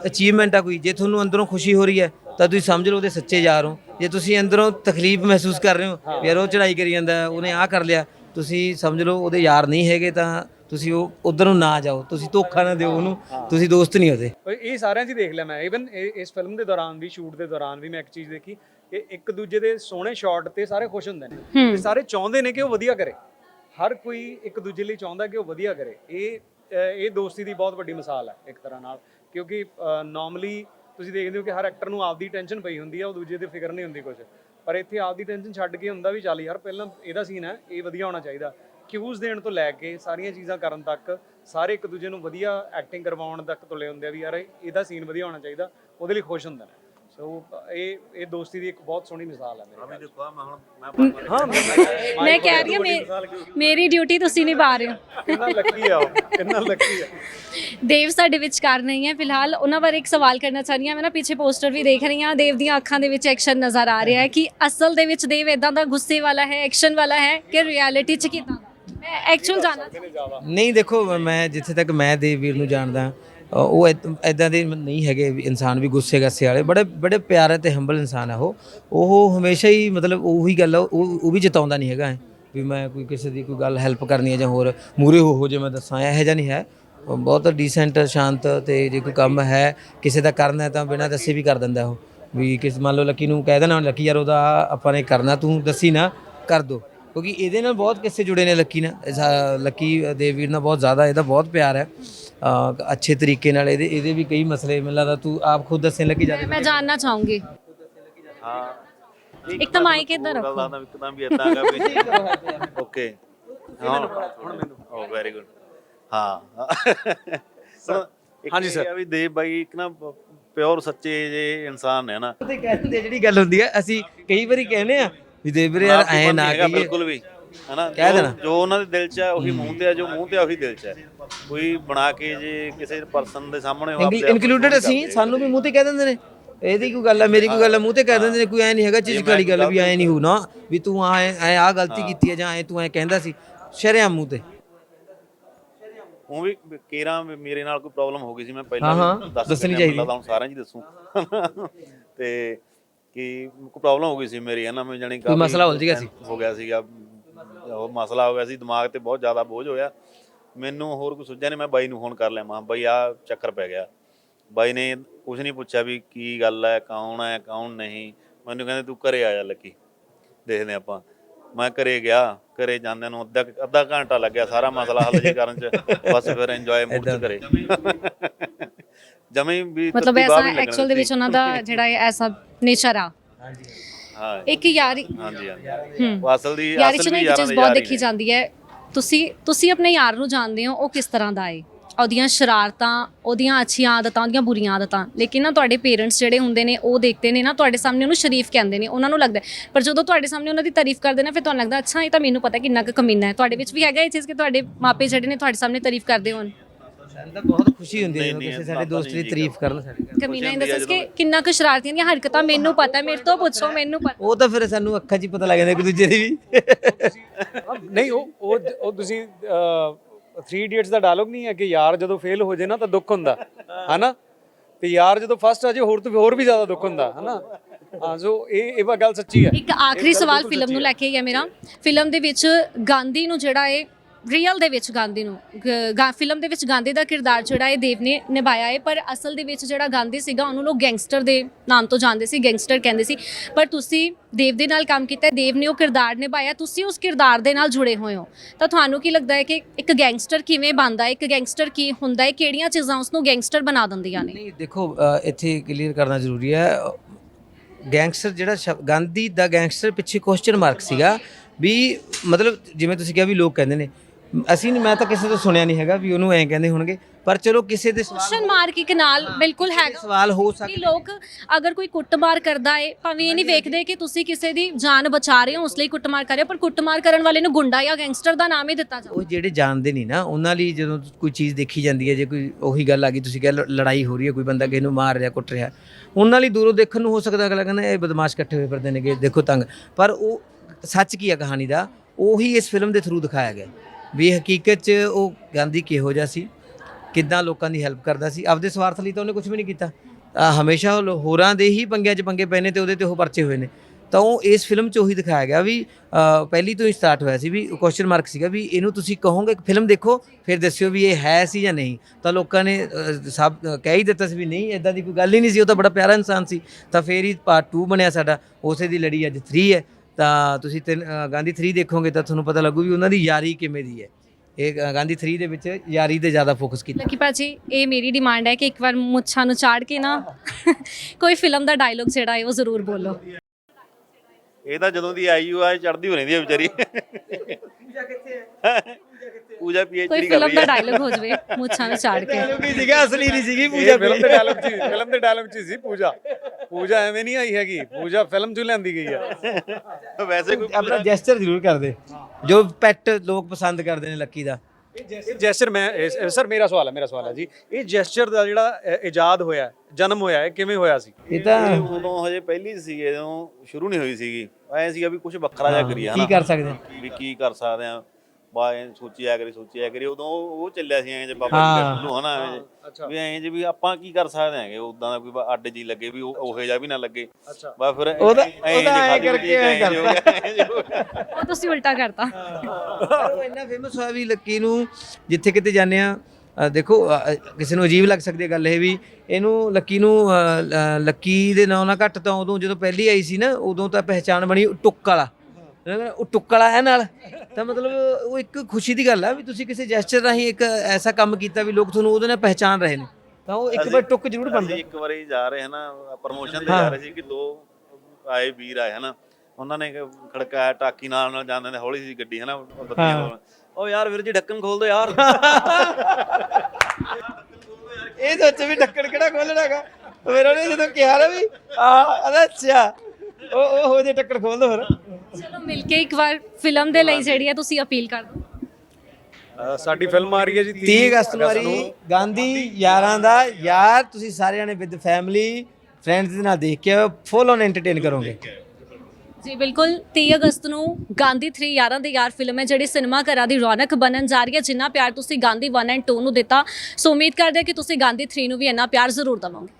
ਅਚੀਵਮੈਂਟ ਆ ਕੋਈ ਜੇ ਤੁਹਾਨੂੰ ਅੰਦਰੋਂ ਖੁਸ਼ੀ ਹੋ ਰਹੀ ਹੈ ਤਾਂ ਤੁਸੀਂ ਸਮਝ ਲਓ ਉਹਦੇ ਸੱਚੇ ਯਾਰ ਹੋ। ਜੇ ਤੁਸੀਂ ਅੰਦਰੋਂ ਤਕਲੀਫ ਮਹਿਸੂਸ ਕਰ ਰਹੇ ਹੋ ਵੀ ਯਾਰ ਉਹ ਚੜਾਈ ਕਰੀ ਜਾਂਦਾ ਉਹਨੇ ਆਹ ਕਰ ਲਿਆ ਤੁਸੀਂ ਸਮਝ ਲਓ ਉਹਦੇ ਯਾਰ ਨਹੀਂ ਹੈਗੇ ਤਾਂ ਤੁਸੀਂ ਉਹ ਉਧਰ ਨੂੰ ਨਾ ਜਾਓ। ਤੁਸੀਂ ਧੋਖਾ ਨਾ ਦਿਓ ਉਹਨੂੰ ਤੁਸੀਂ ਦੋਸਤ ਨਹੀਂ ਉਹਦੇ। ਇਹ ਸਾਰਿਆਂ 'ਚ ਹੀ ਦੇਖ ਲਿਆ ਮੈਂ। ਇਵਨ ਇਸ ਫਿਲਮ ਦੇ ਦੌਰਾਨ ਵੀ ਸ਼ੂਟ ਦੇ ਦੌਰਾਨ ਵੀ ਮੈਂ ਇੱਕ ਚੀਜ਼ ਦੇਖੀ ਕਿ ਇੱਕ ਦੂਜੇ ਦੇ ਸੋਹਣੇ ਸ਼ਾਟ ਤੇ ਸਾਰੇ ਖੁਸ਼ ਹੁੰਦੇ ਨੇ। ਤੇ ਸਾਰੇ ਚਾਹੁੰਦੇ ਨੇ ਕਿ ਉਹ ਵਧੀਆ ਕਰੇ। ਹਰ ਕੋਈ ਇੱਕ ਦੂਜੇ ਲਈ ਚਾਹੁੰਦਾ ਕਿ ਉਹ ਵਧੀਆ ਕਰੇ। ਇਹ ਇਹ ਦੋਸਤੀ ਦੀ ਬਹੁਤ ਵੱਡੀ ਮਿਸਾਲ ਹੈ ਇੱਕ ਤਰ੍ਹਾਂ ਨਾਲ। ਕਿਉਂਕਿ ਨਾਰਮਲੀ ਤੁਸੀਂ ਦੇਖਦੇ ਹੋ ਕਿ ਹਰ ਐਕਟਰ ਨੂੰ ਆਪਦੀ ਟੈਨਸ਼ਨ ਪਈ ਹੁੰਦੀ ਹੈ ਉਹ ਦੂਜੇ ਦੀ ਫਿਕਰ ਨਹੀਂ ਹੁੰਦੀ ਕੁਝ ਪਰ ਇੱਥੇ ਆਪਦੀ ਟੈਨਸ਼ਨ ਛੱਡ ਕੇ ਹੁੰਦਾ ਵੀ ਚੱਲ ਯਾਰ ਪਹਿਲਾਂ ਇਹਦਾ ਸੀਨ ਹੈ, ਇਹ ਵਧੀਆ ਹੋਣਾ ਚਾਹੀਦਾ। ਕਿਊਜ਼ ਦੇਣ ਤੋਂ ਲੈ ਕੇ ਸਾਰੀਆਂ ਚੀਜ਼ਾਂ ਕਰਨ ਤੱਕ ਸਾਰੇ ਇੱਕ ਦੂਜੇ ਨੂੰ ਵਧੀਆ ਐਕਟਿੰਗ ਕਰਵਾਉਣ ਤੱਕ ਤੁਲੇ ਹੁੰਦੇ ਆ ਵੀ ਯਾਰ ਇਹਦਾ ਸੀਨ ਵਧੀਆ ਹੋਣਾ ਚਾਹੀਦਾ, ਉਹਦੇ ਲਈ ਖੁਸ਼ ਹੁੰਦੇ ਨੇ ਸੋ ਇਹ ਇਹ ਦੋਸਤੀ ਦੀ ਇੱਕ ਬਹੁਤ ਸੋਹਣੀ ਮਿਸਾਲ ਹੈ ਮੇਰੇ ਮੈਂ ਦੇਖੋ ਮੈਂ ਹੁਣ ਮੈਂ ਹਾਂ ਮੈਂ ਕਹਿ ਰਹੀ ਹਾਂ ਮੇਰੀ ਡਿਊਟੀ ਤੁਸੀਂ ਨਿਭਾ ਰਹੇ ਹੋ। ਕਿੰਨਾ ਲੱਕੀ ਆ ਉਹ ਕਿੰਨਾ ਲੱਕੀ ਆ। ਦੇਵ ਸਾਡੇ ਵਿਚਕਾਰ ਨਹੀਂ ਹੈ ਫਿਲਹਾਲ ਉਹਨਾਂ ਬਾਰੇ ਇੱਕ ਸਵਾਲ ਕਰਨਾ ਚਾਹ ਰਹੀ ਹਾਂ। ਮੈਂ ਨਾ ਪਿੱਛੇ ਪੋਸਟਰ ਵੀ ਦੇਖ ਰਹੀ ਹਾਂ ਦੇਵ ਦੀਆਂ ਅੱਖਾਂ ਦੇ ਵਿੱਚ ਐਕਸ਼ਨ ਨਜ਼ਰ ਆ ਰਿਹਾ ਹੈ ਕਿ ਅਸਲ ਦੇ ਵਿੱਚ ਦੇਵ ਇਦਾਂ ਦਾ ਗੁੱਸੇ ਵਾਲਾ ਹੈ ਐਕਸ਼ਨ ਵਾਲਾ ਹੈ ਕਿ ਰਿਐਲਿਟੀ ਚ ਕਿਦਾਂ ਦਾ? ਮੈਂ ਐਕਚੁਅਲ ਜਾਣਾ ਨਹੀਂ ਦੇਖੋ ਮੈਂ ਜਿੱਥੇ ਤੱਕ ਮੈਂ ਦੇਵਵੀਰ ਨੂੰ ਜਾਣਦਾ ਉਹ ਐਦਾਂ ਦੇ ਨਹੀਂ ਹੈਗੇ ਵੀ ਇਨਸਾਨ ਵੀ ਗੁੱਸੇ ਗੱਸੇ ਵਾਲੇ, ਬੜੇ ਬੜੇ ਪਿਆਰੇ ਤੇ ਹੰਬਲ ਇਨਸਾਨ ਆ ਉਹ। ਉਹ ਹਮੇਸ਼ਾ ਹੀ ਮਤਲਬ ਉਹੀ ਗੱਲ ਆ, ਉਹ ਉਹ ਵੀ ਜਤਾਉਂਦਾ ਨਹੀਂ ਹੈਗਾ ਐਂ, ਵੀ ਮੈਂ ਕੋਈ ਕਿਸੇ ਦੀ ਕੋਈ ਗੱਲ ਹੈਲਪ ਕਰਨੀ ਹੈ ਜਾਂ ਹੋਰ ਮੂਰੇ ਹੋ ਹੋ ਜੇ ਮੈਂ ਦੱਸਾਂ, ਇਹੋ ਜਿਹਾ ਨਹੀਂ ਹੈ। ਬਹੁਤ ਡੀਸੈਂਟ ਸ਼ਾਂਤ ਤੇ ਜੇ ਕੋਈ ਕੰਮ ਹੈ, ਕਿਸੇ ਦਾ ਕਰਨਾ ਹੈ ਤਾਂ ਬਿਨਾਂ ਦੱਸੇ ਵੀ ਕਰ ਦਿੰਦਾ ਉਹ। ਵੀ ਕਿਸ, ਮੰਨ ਲਓ ਲੱਕੀ ਨੂੰ ਕਹਿ ਦੇਣਾ, ਲੱਕੀ ਯਾਰ ਉਹਦਾ ਆਪਾਂ ਨੇ ਕਰਨਾ, ਤੂੰ ਦੱਸੀ ਨਾ, ਕਰ ਦੋ। ਕਿਉਂਕਿ ਇਹਦੇ ਨਾਲ ਬਹੁਤ ਕਿੱਸੇ ਜੁੜੇ ਨੇ ਲੱਕੀ ਨਾਲ ਇਸ- ਲੱਕੀ ਦੇਵੀਰ ਨਾਲ ਬਹੁਤ ਜ਼ਿਆਦਾ, ਇਹਦਾ ਬਹੁਤ ਪਿਆਰ ਹੈ। ਅੱਛੇ ਤਰੀਕੇ ਨਾਲ ਇਹਦੇ ਇਹਦੇ ਵੀ ਕਈ ਮਸਲੇ ਮੈਨੂੰ ਲੱਗਦਾ ਤੂੰ ਆਪ ਖੁਦ ਦੱਸਣ ਲੱਗੀ ਜਾ ਮੈਂ- ਜਾਣਨਾ ਚਾਹੂੰਗੀ। ਹਾਂ। ਇੱਕ ਤਾਂ mic ਇੱਧਰ ਹੋਰ ਰੱਖੋ। ਗੱਲ ਦਾ ਵੀ ਇੱਕਦਮ ਵੀ ਇਦਾਂ ਹੈਗਾ ਵੀ ਓਕੇ ਹੁਣ ਹੁਣ ਮੈਨੂੰ ਓ ਵੈਰੀ ਗੁੱਡ ਹਾਂ। ਹਾਂਜੀ ਸਰ ਵੀ ਦੇਵ ਬਾਈ ਇੱਕ ਨਾ ਪਿਓਰ ਸੱਚੇ ਜੇ ਇਨਸਾਨ ਹੈ ਨਾ ਤੇ ਕਹਿੰਦੇ ਜਿਹੜੀ ਗੱਲ ਹੁੰਦੀ ਹੈ ਅਸੀਂ ਕਈ ਵਾਰੀ ਕਹਿੰਦੇ ਆ ਵੀ ਦੇਵੀਰ ਯਾਰ ਐ ਨਾ ਕਹੀਏ। ਬਿਲਕੁਲ ਵੀ। ਹਨਾ ਕਹਿ ਜੋ- ਦੇਣਾ। ਜੋ ਉਹਨਾਂ ਦੇ ਦਿਲ 'ਚ ਹੈ ਉਹੀ ਮੂੰਹ ਤੇ ਹੈ ਜੋ ਮੂੰਹ ਤੇ ਹੈ ਉਹੀ ਦਿਲ 'ਚ ਹੈ ਕੋਈ ਬਣਾ ਕੇ ਜੇ ਕਿਸੇ ਪਰਸਨ ਦੇ ਸਾਹਮਣੇ ਉਹ ਆਪਣੇ ਆਪ ਨੂੰ ਇਨਕਲੂਡਡ ਅਸੀਂ। ਸਾਨੂੰ ਵੀ ਮੂੰਹ ਤੇ ਕਹਿ ਦਿੰਦੇ ਨੇ ਇਹਦੀ ਕੋਈ ਗੱਲ ਹੈ ਮੇਰੀ ਕੋਈ ਗੱਲ ਹੈ ਮੂੰਹ ਤੇ ਕਹਿ ਦਿੰਦੇ ਨੇ ਕੋਈ ਐ ਨਹੀਂ ਹੈਗਾ ਚੀਜ਼ ਕਾਲੀ ਗੱਲ ਵੀ ਐ ਨਹੀਂ ਹੋ ਨਾ ਵੀ ਤੂੰ ਆ ਐ ਆ ਗਲਤੀ ਕੀਤੀ ਹੈ ਜਾਂ ਐ ਤੂੰ ਐ ਕਹਿੰਦਾ ਸੀ ਸ਼ਰਿਆਮ ਮੂੰਹ ਤੇ ਉਹ ਵੀ ਕੇਰਾਂ ਮੇਰੇ ਨਾਲ ਕੋਈ ਪ੍ਰੋਬਲਮ ਹੋ ਗਈ ਸੀ ਮੈਂ ਹਾਂ, ਪਹਿਲਾਂ ਹਾਂ, ਵੀ ਦੱਸ ਦੱਸਣੀ ਚਾਹੀਦੀ। ਸਾਰਿਆਂ ਹੀ ਦੱਸੂ ਤੇ ਕਿ ਕੋਈ ਪ੍ਰੋਬਲਮ ਹੋ ਗਈ ਸੀ ਮੇਰੀ ਹੈ ਨਾ ਮੈਂ ਜਾਣੀ ਕੋਈ ਮਸਲਾ ਉਲਝ ਗਿਆ ਸੀ। ਹੋ ਗਿਆ ਸੀਗਾ ਉਹ ਮਸਲਾ ਹੋ ਗਿਆ ਸੀ ਦਿਮਾਗ ਤੇ ਬਹੁਤ ਜ਼ਿਆਦਾ ਬੋਝ ਹੋਇਆ। ਮੈਨੂੰ ਹੋਰ ਕੁਝ ਸੁਝਿਆ ਨਹੀਂ ਮੈਂ ਬਾਈ ਨੂੰ ਫੋਨ ਕਰ ਲਿਆ ਮਾਂ ਬਾਈ ਆ ਚੱਕਰ ਪੈ ਗਿਆ। ਬਾਈ ਨੇ ਕੁਝ ਨਹੀਂ ਪੁੱਛਿਆ ਵੀ ਕੀ ਗੱਲ ਹੈ ਕੌਣ ਹੈ ਕੌਣ ਨਹੀਂ। ਮੈਨੂੰ ਕਹਿੰਦੇ ਤੂੰ ਘਰੇ ਆ ਜਾ ਲੱਕੀ ਦੇਖਦੇ ਆਪਾਂ। ਮੈਂ ਘਰੇ ਗਿਆ ਘਰੇ ਜਾਂਦਿਆਂ ਨੂੰ ਅੱਧਾ ਅੱਧਾ ਘੰਟਾ ਲੱਗਿਆ ਸਾਰਾ ਮਸਲਾ ਹੱਲ ਜੀ ਕਰਨ ਚ। ਬਸ ਫਿਰ ਇੰਜੋਏ ਮੂਡ ਚ ਕਰੇ ਜਮੇ ਵੀ ਮਤਲਬ ਐਸਾ ਐਕਚੁਅਲ ਦੇ ਵਿੱਚ। ਉਹਨਾਂ ਦਾ ਜਿਹੜਾ ਐਸਾ ਨੇਚਰ ਆ। ਹਾਂ। ਇੱਕ ਯਾਰੀ ਹਾਂਜੀ ਹਾਂਜੀ। ਹੂੰ। ਉਹ ਅਸਲ ਦੀ ਯਾਰੀ ਚ ਅਸਲ ਨਾ ਵੀ ਇੱਕ ਯਾਰਾਂ ਚੀਜ਼ ਦੇ ਬਹੁਤ ਯਾਰ ਦੇਖੀ ਨੇ। ਜਾਂਦੀ ਹੈ। ਤੁਸੀਂ ਤੁਸੀਂ ਆਪਣੇ ਯਾਰ ਨੂੰ ਜਾਣਦੇ ਹੋ ਉਹ ਕਿਸ ਤਰ੍ਹਾਂ ਦਾ ਹੈ ਉਹਦੀਆਂ ਸ਼ਰਾਰਤਾਂ ਉਹਦੀਆਂ ਅੱਛੀਆਂ ਆਦਤਾਂ ਉਹਦੀਆਂ ਬੁਰੀਆਂ ਆਦਤਾਂ। ਲੇਕਿਨ ਨਾ ਤੁਹਾਡੇ ਪੇਰੈਂਟਸ ਜਿਹੜੇ ਹੁੰਦੇ ਨੇ ਉਹ ਦੇਖਦੇ ਨੇ ਨਾ ਤੁਹਾਡੇ ਸਾਹਮਣੇ ਉਹਨੂੰ ਸ਼ਰੀਫ ਕਹਿੰਦੇ ਨੇ। ਉਹਨਾਂ ਨੂੰ ਲੱਗਦਾ ਹੈ। ਪਰ ਜਦੋਂ ਤੁਹਾਡੇ ਸਾਹਮਣੇ ਉਹਨਾਂ ਦੀ ਤਾਰੀਫ ਕਰਦੇ ਨੇ ਫਿਰ ਤੁਹਾਨੂੰ ਲੱਗਦਾ ਅੱਛਾ ਇਹ ਤਾਂ ਮੈਨੂੰ ਪਤਾ ਕਿੰਨਾ ਕੁ ਕਮੀਨਾ ਹੈ। ਤੁਹਾਡੇ ਵਿੱਚ ਵੀ ਹੈਗਾ ਇਹ ਚੀਜ਼ ਕਿ ਤੁਹਾਡੇ ਮਾਪੇ ਜਿਹੜੇ ਨੇ ਤੁਹਾਡੇ ਸਾਹਮਣੇ ਤਾਰੀਫ ਕਰਦੇ ਹੋਣ? ਸਾਨੂੰ ਤਾਂ ਬਹੁਤ ਖੁਸ਼ੀ ਹੁੰਦੀ ਹੈ ਨਹੀਂ, ਜਦੋਂ ਨਹੀਂ, ਕਿਸੇ ਏਦਾਂ ਸਾਡੇ ਤਾਂ ਦੋਸਤ ਦੀ ਨਹੀਂ ਜੀ ਤਾਰੀਫ ਕਰਨ ਸਾਡੇ ਘਰ ਕਮੀਨਾ ਇਨ ਹੁੰਦੀ ਦਾ ਹੈ ਸੈਂਸ ਕਿ ਕਿੰਨਾ ਕੁ ਸ਼ਰਾਰਤੀਆਂ ਦੀਆਂ ਹਰਕਤਾਂ ਮੈਨੂੰ ਪਤਾ ਹੈ, ਮੇਰੇ ਤੋਂ ਪੁੱਛੋ ਮੈਨੂੰ ਪਤਾ। ਉਹ ਤਾਂ ਫਿਰ ਸਾਨੂੰ ਅੱਖਾਂ 'ਚ ਹੀ ਪਤਾ ਲੱਗ ਜਾਂਦਾ ਇੱਕ ਦੂਜੇ ਦੀ ਵੀ। ਨਹੀਂ ਉਹ ਉਹ ਉਹ ਤੁਸੀਂ 3 ਇਡੀਅਟਸ ਦਾ ਡਾਇਲੋਗ ਨਹੀਂ ਹੈ ਕਿ ਯਾਰ ਜਦੋਂ ਫੇਲ ਹੋ ਜੇ ਨਾ ਤਾਂ ਦੁੱਖ ਹੁੰਦਾ ਹਨਾ? ਤੇ ਯਾਰ ਜਦੋਂ ਫਸਟ ਆ ਜੇ ਹੋਰ ਤੋਂ ਹੋਰ ਵੀ ਜ਼ਿਆਦਾ ਦੁੱਖ ਹੁੰਦਾ ਹਨਾ? ਹਾਂ ਸੋ ਇਹ ਇਹ ਵਾ ਗੱਲ ਸੱਚੀ ਹੈ। ਇੱਕ ਆਖਰੀ ਸਵਾਲ ਫਿਲਮ ਨੂੰ ਲੈ ਕੇ ਹੀ ਹੈ ਮੇਰਾ। ਫਿਲਮ ਦੇ ਵਿੱਚ ਗਾਂਧੀ ਨੂੰ ਜਿਹੜਾ ਹੈ ਰੀਅਲ ਦੇ ਵਿੱਚ ਗਾਂਧੀ ਨੂੰ, ਗ- ਫਿਲਮ ਦੇ ਵਿੱਚ ਗਾਂਧੀ ਦਾ ਕਿਰਦਾਰ ਜਿਹੜਾ ਹੈ ਦੇਵ ਨੇ ਨਿਭਾਇਆ ਹੈ, ਪਰ ਅਸਲ ਦੇ ਵਿੱਚ ਜਿਹੜਾ ਗਾਂਧੀ ਸੀਗਾ, ਉਹਨੂੰ ਲੋਕ ਗੈਂਗਸਟਰ ਦੇ ਨਾਮ ਤੋਂ ਜਾਣਦੇ ਸੀ ਗੈਂਗਸਟਰ ਕਹਿੰਦੇ ਸੀ। ਪਰ ਤੁਸੀਂ ਦੇਵ ਦੇ ਨਾਲ ਕੰਮ ਕੀਤਾ ਦੇਵ ਨੇ ਉਹ ਕਿਰਦਾਰ ਨਿਭਾਇਆ, ਤੁਸੀਂ ਉਸ ਕਿਰਦਾਰ ਦੇ ਨਾਲ ਜੁੜੇ ਹੋਏ ਹੋ। ਤਾਂ ਤੁਹਾਨੂੰ ਕੀ ਲੱਗਦਾ ਹੈ ਕਿ ਇੱਕ ਗੈਂਗਸਟਰ ਕਿਵੇਂ ਬਣਦਾ ਹੈ, ਇੱਕ ਗੈਂਗਸਟਰ ਕੀ ਹੁੰਦਾ ਹੈ, ਕਿਹੜੀਆਂ ਚੀਜ਼ਾਂ ਉਸ ਨੂੰ ਗੈਂਗਸਟਰ ਬਣਾ ਦਿੰਦੀਆਂ ਨੇ? ਨਹੀਂ, ਦੇਖੋ ਇੱਥੇ ਕਲੀਅਰ ਕਰਨਾ ਜ਼ਰੂਰੀ ਹੈ। ਗੈਂਗਸਟਰ ਜਿਹੜਾ ਸ਼ਬ- ਗਾਂਧੀ ਦਾ ਗੈਂਗਸਟਰ ਪਿੱਛੇ ਕੁਐਸਚਨ ਮਾਰਕ ਸੀਗਾ ਵੀ ਮਤਲਬ ਜਿਵੇਂ ਤੁਸੀਂ ਕਿਹਾ ਵੀ ਲੋਕ ਕਹਿੰਦੇ ਨੇ ਅਸੀਂ ਨਹੀਂ ਮੈਂ ਤਾਂ ਕਿਸੇ ਤੋਂ ਸੁਣਿਆ ਨਹੀਂ ਹੈਗਾ ਵੀ ਉਹਨੂੰ ਐਂ ਕਹਿੰਦੇ ਹੋਣਗੇ। ਪਰ ਚਲੋ ਕਿਸੇ ਦੇ ਸਵਾਲ ਕੁਐਸਚਨ ਮਾਰਕ ਇੱਕ ਨਾਲ ਬਿਲਕੁਲ ਹੈ ਸਵਾਲ ਹੋ ਕਿ ਸਕਦੇ ਲੋਕ ਅਗਰ ਕੋਈ ਕੁੱਟਮਾਰ ਕਰਦਾ ਹੈ ਭਾਵੇਂ ਇਹ ਨਹੀਂ ਵੇਖਦੇ ਕਿ ਤੁਸੀਂ ਕਿਸੇ ਦੀ ਜਾਨ ਬਚਾ ਰਹੇ ਹੋ ਉਸ ਲਈ ਕੁੱਟਮਾਰ ਕਰ ਰਹੇ ਹੋ ਪਰ ਕੁੱਟਮਾਰ ਕਰਨ ਵਾਲੇ ਨੂੰ ਗੁੰਡਾ ਜਾਂ ਗੈਂਗਸਟਰ ਦਾ ਨਾਮ ਹੀ ਦਿੱਤਾ ਜਾਂਦਾ ਉਹ ਜਿਹੜੇ ਜਾਣਦੇ ਨਹੀਂ ਨਾ ਉਹਨਾਂ ਲਈ ਜਦੋਂ ਕੋਈ ਚੀਜ਼ ਦੇਖੀ ਜਾਂਦੀ ਹੈ ਜੇ ਕੋਈ ਉਹੀ ਗੱਲ ਆ ਗਈ ਤੁਸੀਂ ਕਿਹਾ ਲ- ਲੜਾਈ ਹੋ ਰਹੀ ਹੈ ਕੋਈ ਬੰਦਾ ਕਿਸੇ ਨੂੰ ਮਾਰ ਰਿਹਾ ਕੁੱਟ ਰਿਹਾ ਉਹਨਾਂ ਲਈ ਦੂਰੋਂ ਦੇਖਣ ਨੂੰ ਹੋ ਸਕਦਾ ਅਗਲਾ ਕਹਿੰਦਾ ਇਹ ਬਦਮਾਸ਼ ਇਕੱਠੇ ਹੋਏ ਫਿਰਦੇ ਨੇਗੇ ਦੇਖੋ ਤੰਗ। ਪਰ ਉਹ ਸੱਚ ਕੀ ਹੈ ਕਹਾਣੀ ਦਾ? ਉਹੀ ਇਸ ਫਿਲਮ ਦੇ ਥਰੂ ਦਿਖਾਇਆ ਗਿਆ। ਵੀ ਹਕੀਕਤ 'ਚ ਉਹ ਗਾਂਧੀ ਕਿਹੋ ਜਿਹਾ ਸੀ? ਕਿੱਦਾਂ ਲੋਕਾਂ ਦੀ ਹੈਲਪ ਕਰਦਾ ਸੀ? ਆਪਦੇ ਸਵਾਰਥ ਲਈ ਤਾਂ ਉਹਨੇ ਕੁਝ ਵੀ ਨਹੀਂ ਕੀਤਾ। ਹਮੇਸ਼ਾ ਉਹ ਲੋ- ਹੋਰਾਂ ਦੇ ਹੀ ਪੰਗਿਆਂ 'ਚ ਪੰਗੇ ਪਏ ਨੇ ਤੇ ਉਹਦੇ ਤੇ ਉਹ ਪਰਚੇ ਹੋਏ ਨੇ। ਤਾਂ ਉਹ ਇਸ ਫਿਲਮ 'ਚ ਉਹੀ ਦਿਖਾਇਆ ਗਿਆ ਵੀ ਪਹਿਲੀ ਤੋਂ ਹੀ ਸਟਾਰਟ ਹੋਇਆ ਸੀ ਵੀ ਕੁਐਸਚਨ ਮਾਰਕ ਸੀਗਾ ਵੀ ਇਹਨੂੰ ਤੁਸੀਂ ਕਹੋਗੇ ਫਿਲਮ ਦੇਖੋ, ਫਿਰ ਦੱਸਿਓ ਵੀ ਇਹ ਹੈ ਸੀ ਜਾਂ ਨਹੀਂ। ਤਾਂ ਲੋਕਾਂ ਨੇ ਸਭ ਕਹਿ ਹੀ ਦਿੱਤਾ ਸੀ ਵੀ ਨਹੀਂ ਇਦਾਂ ਦੀ ਕੋਈ ਗੱਲ ਹੀ ਨਹੀਂ ਸੀ। ਉਹ ਤਾਂ ਬੜਾ ਪਿਆਰਾ ਇਨਸਾਨ ਸੀ। ਤਾਂ ਫਿਰ ਹੀ ਪਾਰਟ 2 ਬਣਿਆ ਸਾਡਾ। ਉਸੇ ਦੀ ਲੜੀ ਅੱਜ 3 ਹੈ। ਤਾਂ ਤੁਸੀਂ ਤਿੰਨ- ਅਹ, ਗਾਂਧੀ 3 ਦੇਖੋਗੇ ਤਾਂ ਤੁਹਾਨੂੰ ਪਤਾ ਲੱਗੂ ਵੀ ਉਹਨਾਂ ਦੀ ਯਾਰੀ ਕਿਵੇਂ ਦੀ ਹੈ। ਇਹ ਅਹ, ਗਾਂਧੀ 3 ਦੇ ਵਿੱਚ ਯਾਰੀ ਤੇ ਜ਼ਿਆਦਾ ਫੋਕਸ ਕੀਤਾ। ਲੱਕੀ ਭਾਜੀ ਇਹ ਮੇਰੀ ਡਿਮਾਂਡ ਹੈ ਕਿ ਇੱਕ ਵਾਰ ਮੁੱਛਾਂ ਨੂੰ ਚਾੜ ਕੇ ਨਾ ਕੋਈ ਫਿਲਮ ਦਾ ਡਾਇਲੋਗ ਜਿਹੜਾ ਹੈ ਉਹ ਜ਼ਰੂਰ ਬੋਲੋ। ਇਹ ਤਾਂ ਜਦੋਂ ਦੀ ਆਈ ਹੋਆ ਚੜਦੀ ਹੋ ਰਹਿੰਦੀ ਹੈ ਵਿਚਾਰੀ। ਪੂਜਾ ਕਿੱਥੇ ਹੈ? ਪੂਜਾ ਕੋਈ ਪੀਐਚਡੀ ਕਰ ਫਿਲਮ ਰਹੀ ਦਾ ਹੈ। ਡਾਇਲੋਗ ਹੋ ਜਾਵੇ ਮੁੱਛਾਂ ਨੂੰ ਚਾੜ ਕੇ। ਸੀਗਾ ਅਸਲੀ ਨਹੀਂ ਸੀਗੀ ਇਹ ਫਿਲਮ ਦੇ ਡਾਇਲੌਗ ਚ ਫਿਲਮ ਦੇ ਡਾਇਲੌਗ ਚ ਸੀ ਪੂਜਾ। ਪੂਜਾ ਐਵੇਂ ਨਹੀਂ ਆਈ ਹੈਗੀ ਪੂਜਾ ਫਿਲਮ ਚ ਲਿਆਂਦੀ ਗਈ ਆ। ਵੈਸੇ ਕੋਈ ਆਪਣਾ ਜੈਸਚਰ ਜ਼ਰੂਰ ਕਰਦੇ। ਜੋ ਪੈਟ ਲੋਕ ਪਸੰਦ ਕਰਦੇ ਨੇ ਲੱਕੀ ਦਾ। ਇਹ ਜੈਸਚਰ ਮੈਂ ਸਰ ਮੇਰਾ ਸਵਾਲ ਹੈ ਮੇਰਾ ਸਵਾਲ ਹੈ ਜੀ। ਇਹ ਜੈਸਚਰ ਦਾ ਜਿਹੜਾ ਇਜਾਦ ਹੋਇਆ ਜਨਮ ਹੋਇਆ ਹੈ ਕਿਵੇਂ ਹੋਇਆ ਸੀ? ਇਹ ਤਾਂ ਇਹ ਉਦੋਂ ਹਜੇ ਪਹਿਲੀ ਸੀਗੇ ਜਦੋਂ ਸ਼ੁਰੂ ਨਹੀਂ ਹੋਈ ਸੀਗੀ। ਐ ਸੀਗਾ ਵੀ ਕੁਝ ਵੱਖਰਾ ਜਿਹਾ ਕਰੀਏ ਕੀ ਕਰ ਸਕਦੇ? ਵੀ ਕੀ ਕਰ ਸਕਦੇ ਆ? ਬਾ ਐਂ ਸੋਚਿਆ ਕਰੀ ਸੋਚਿਆ ਕਰੀ ਉਦੋਂ ਉਹ ਚੱਲਿਆ ਸੀ ਐਂ ਜੇ ਬਾਬਾ ਜੀ। ਦੇ ਨੂੰ ਹਨਾ ਐਂ ਜੇ। ਵੀ ਐਂ ਜੇ ਵੀ ਆਪਾਂ ਕੀ ਕਰ ਸਕਦੇ ਆਂਗੇ ਉਦਾਂ ਦਾ ਕੋਈ ਅੱਡ ਜੀ ਲੱਗੇ ਵੀ ਉਹ ਉਹੇ ਜਾ ਵੀ ਨਾ ਲੱਗੇ ਅੱਛਾ। ਬਾ ਫਿਰ ਉਹਦਾ- ਐਂ ਉਹਦਾ ਕਰਕੇ ਐਂ ਗਿਆ। ਉਹ ਤੁਸੀਂ ਉਲਟਾ ਕਰਤਾ ਉਹ ਇੰਨਾ ਫੇਮਸ ਹੋਇਆ ਵੀ ਲੱਕੀ ਨੂੰ ਜਿੱਥੇ ਕਿਤੇ ਜਾਂਦੇ ਆ ਦੇਖੋ ਕਿਸੇ ਨੂੰ ਅਜੀਬ ਲੱਗ ਸਕਦੀ ਹੈ ਗੱਲ ਇਹ ਵੀ ਇਹਨੂੰ ਲੱਕੀ ਨੂੰ ਲੱਕੀ ਦੇ ਨਾਂ ਨਾਲ ਘੱਟ ਤਾਂ ਉਦੋਂ ਜਦੋਂ ਪਹਿਲੀ ਆਈ ਸੀ ਨਾ ਉਦੋਂ ਤਾਂ ਪਹਿਚਾਣ ਬਣੀ ਟੁੱਕ ਵਾਲਾ ਉਹ ਟੁੱਕ ਵਾਲਾ ਹੈ ਨਾਲ ਤਾਂ ਮਤਲਬ ਉਹ ਇੱਕ ਖੁਸ਼ੀ ਦੀ ਗੱਲ ਆ ਵੀ ਤੁਸੀਂ ਕਿਸੇ ਜੈਸਚਰ ਰਾਹੀਂ ਇੱਕ ਐਸਾ ਕੰਮ ਕੀਤਾ ਵੀ ਲੋਕ ਤੁਹਾਨੂੰ ਉਹਦੇ ਨਾਲ ਪਹਿਚਾਣ ਰਹੇ ਨੇ। ਤਾਂ ਉਹ ਇੱਕ ਵਾਰ ਟੁੱਕ ਜ਼ਰੂਰ ਬਣਦਾ ਇੱਕ ਵਾਰੀ ਜਾ ਰਹੇ ਹਨਾ ਪ੍ਰਮੋਸ਼ਨ ਤੇ ਜਾ ਰਹੇ ਸੀ ਕਿ ਦੋ ਆਏ ਵੀਰ ਆਏ ਹਨਾ। ਉਹਨਾਂ ਨੇ ਖੜਕਾਇਆ ਟਾਕੀ ਨਾਲ ਨਾਲ ਜਾਂਦੇ ਨੇ ਹੌਲੀ ਸੀ ਗੱਡੀ ਹਨਾ ਬੱਤੀਆਂ ਉਹ ਯਾਰ ਵੀਰ ਜੀ ਢੱਕਣ ਖੋਲ ਦਿਓ ਯਾਰ। ਇਹ ਸੋਚ ਵੀ ਢੱਕਣ ਕਿਹੜਾ ਖੋਲਣਾ ਹੈਗਾ ਫਿਰ ਉਹਨੇ ਜਦੋਂ ਕਿਹਾ ਨਾ ਵੀ ਆ ਅੱਛਾ। ਉਹ ਉਹ ਹੋ ਜੇ ਢੱਕਣ ਖੋਲ ਦੋ ਫਿਰ। ਚਲੋ ਮਿਲ ਕੇ ਇੱਕ ਵਾਰ ਫਿਲਮ ਦੇ ਲਈ ਜਿਹੜੀ ਹੈ ਤੁਸੀਂ ਅਪੀਲ ਕਰ ਦਿਓ। ਅ, ਸਾਡੀ ਫਿਲਮ ਆ ਰਹੀ ਹੈ ਜੀ 30 ਅਗਸਤ ਨੂੰ ਆ ਰਹੀ ਗਾਂਧੀ ਯਾਰਾਂ ਦਾ ਯਾਰ ਤੁਸੀਂ ਸਾਰੇ ਜਣੇ ਵਿਦ ਫੈਮਿਲੀ ਫਰੈਂਡਸ ਦੇ ਨਾਲ ਦੇਖ ਕੇ ਫੁੱਲ ਔਨ ਐਂਟਰਟੇਨ ਕਰੋਗੇ। ਜੀ ਬਿਲਕੁਲ 30 ਅਗਸਤ ਨੂੰ ਗਾਂਧੀ 3 ਯਾਰਾਂ ਦੇ ਯਾਰ ਫਿਲਮ ਹੈ ਜਿਹੜੀ ਸਿਨੇਮਾ ਘਰਾਂ ਦੀ ਰੌਣਕ ਬਣਨ ਜਾ ਰਹੀ ਹੈ। ਜਿੰਨਾ ਪਿਆਰ ਤੁਸੀਂ ਗਾਂਧੀ 1 ਐਂਡ 2 ਨੂੰ ਦਿੱਤਾ ਸੋ ਉਮੀਦ ਕਰਦੇ ਹਾਂ ਕਿ ਤੁਸੀਂ ਗਾਂਧੀ 3 ਨੂੰ ਵੀ ਇੰਨਾ ਪਿਆਰ ਜ਼ਰੂਰ ਦੇਵੋਗੇ।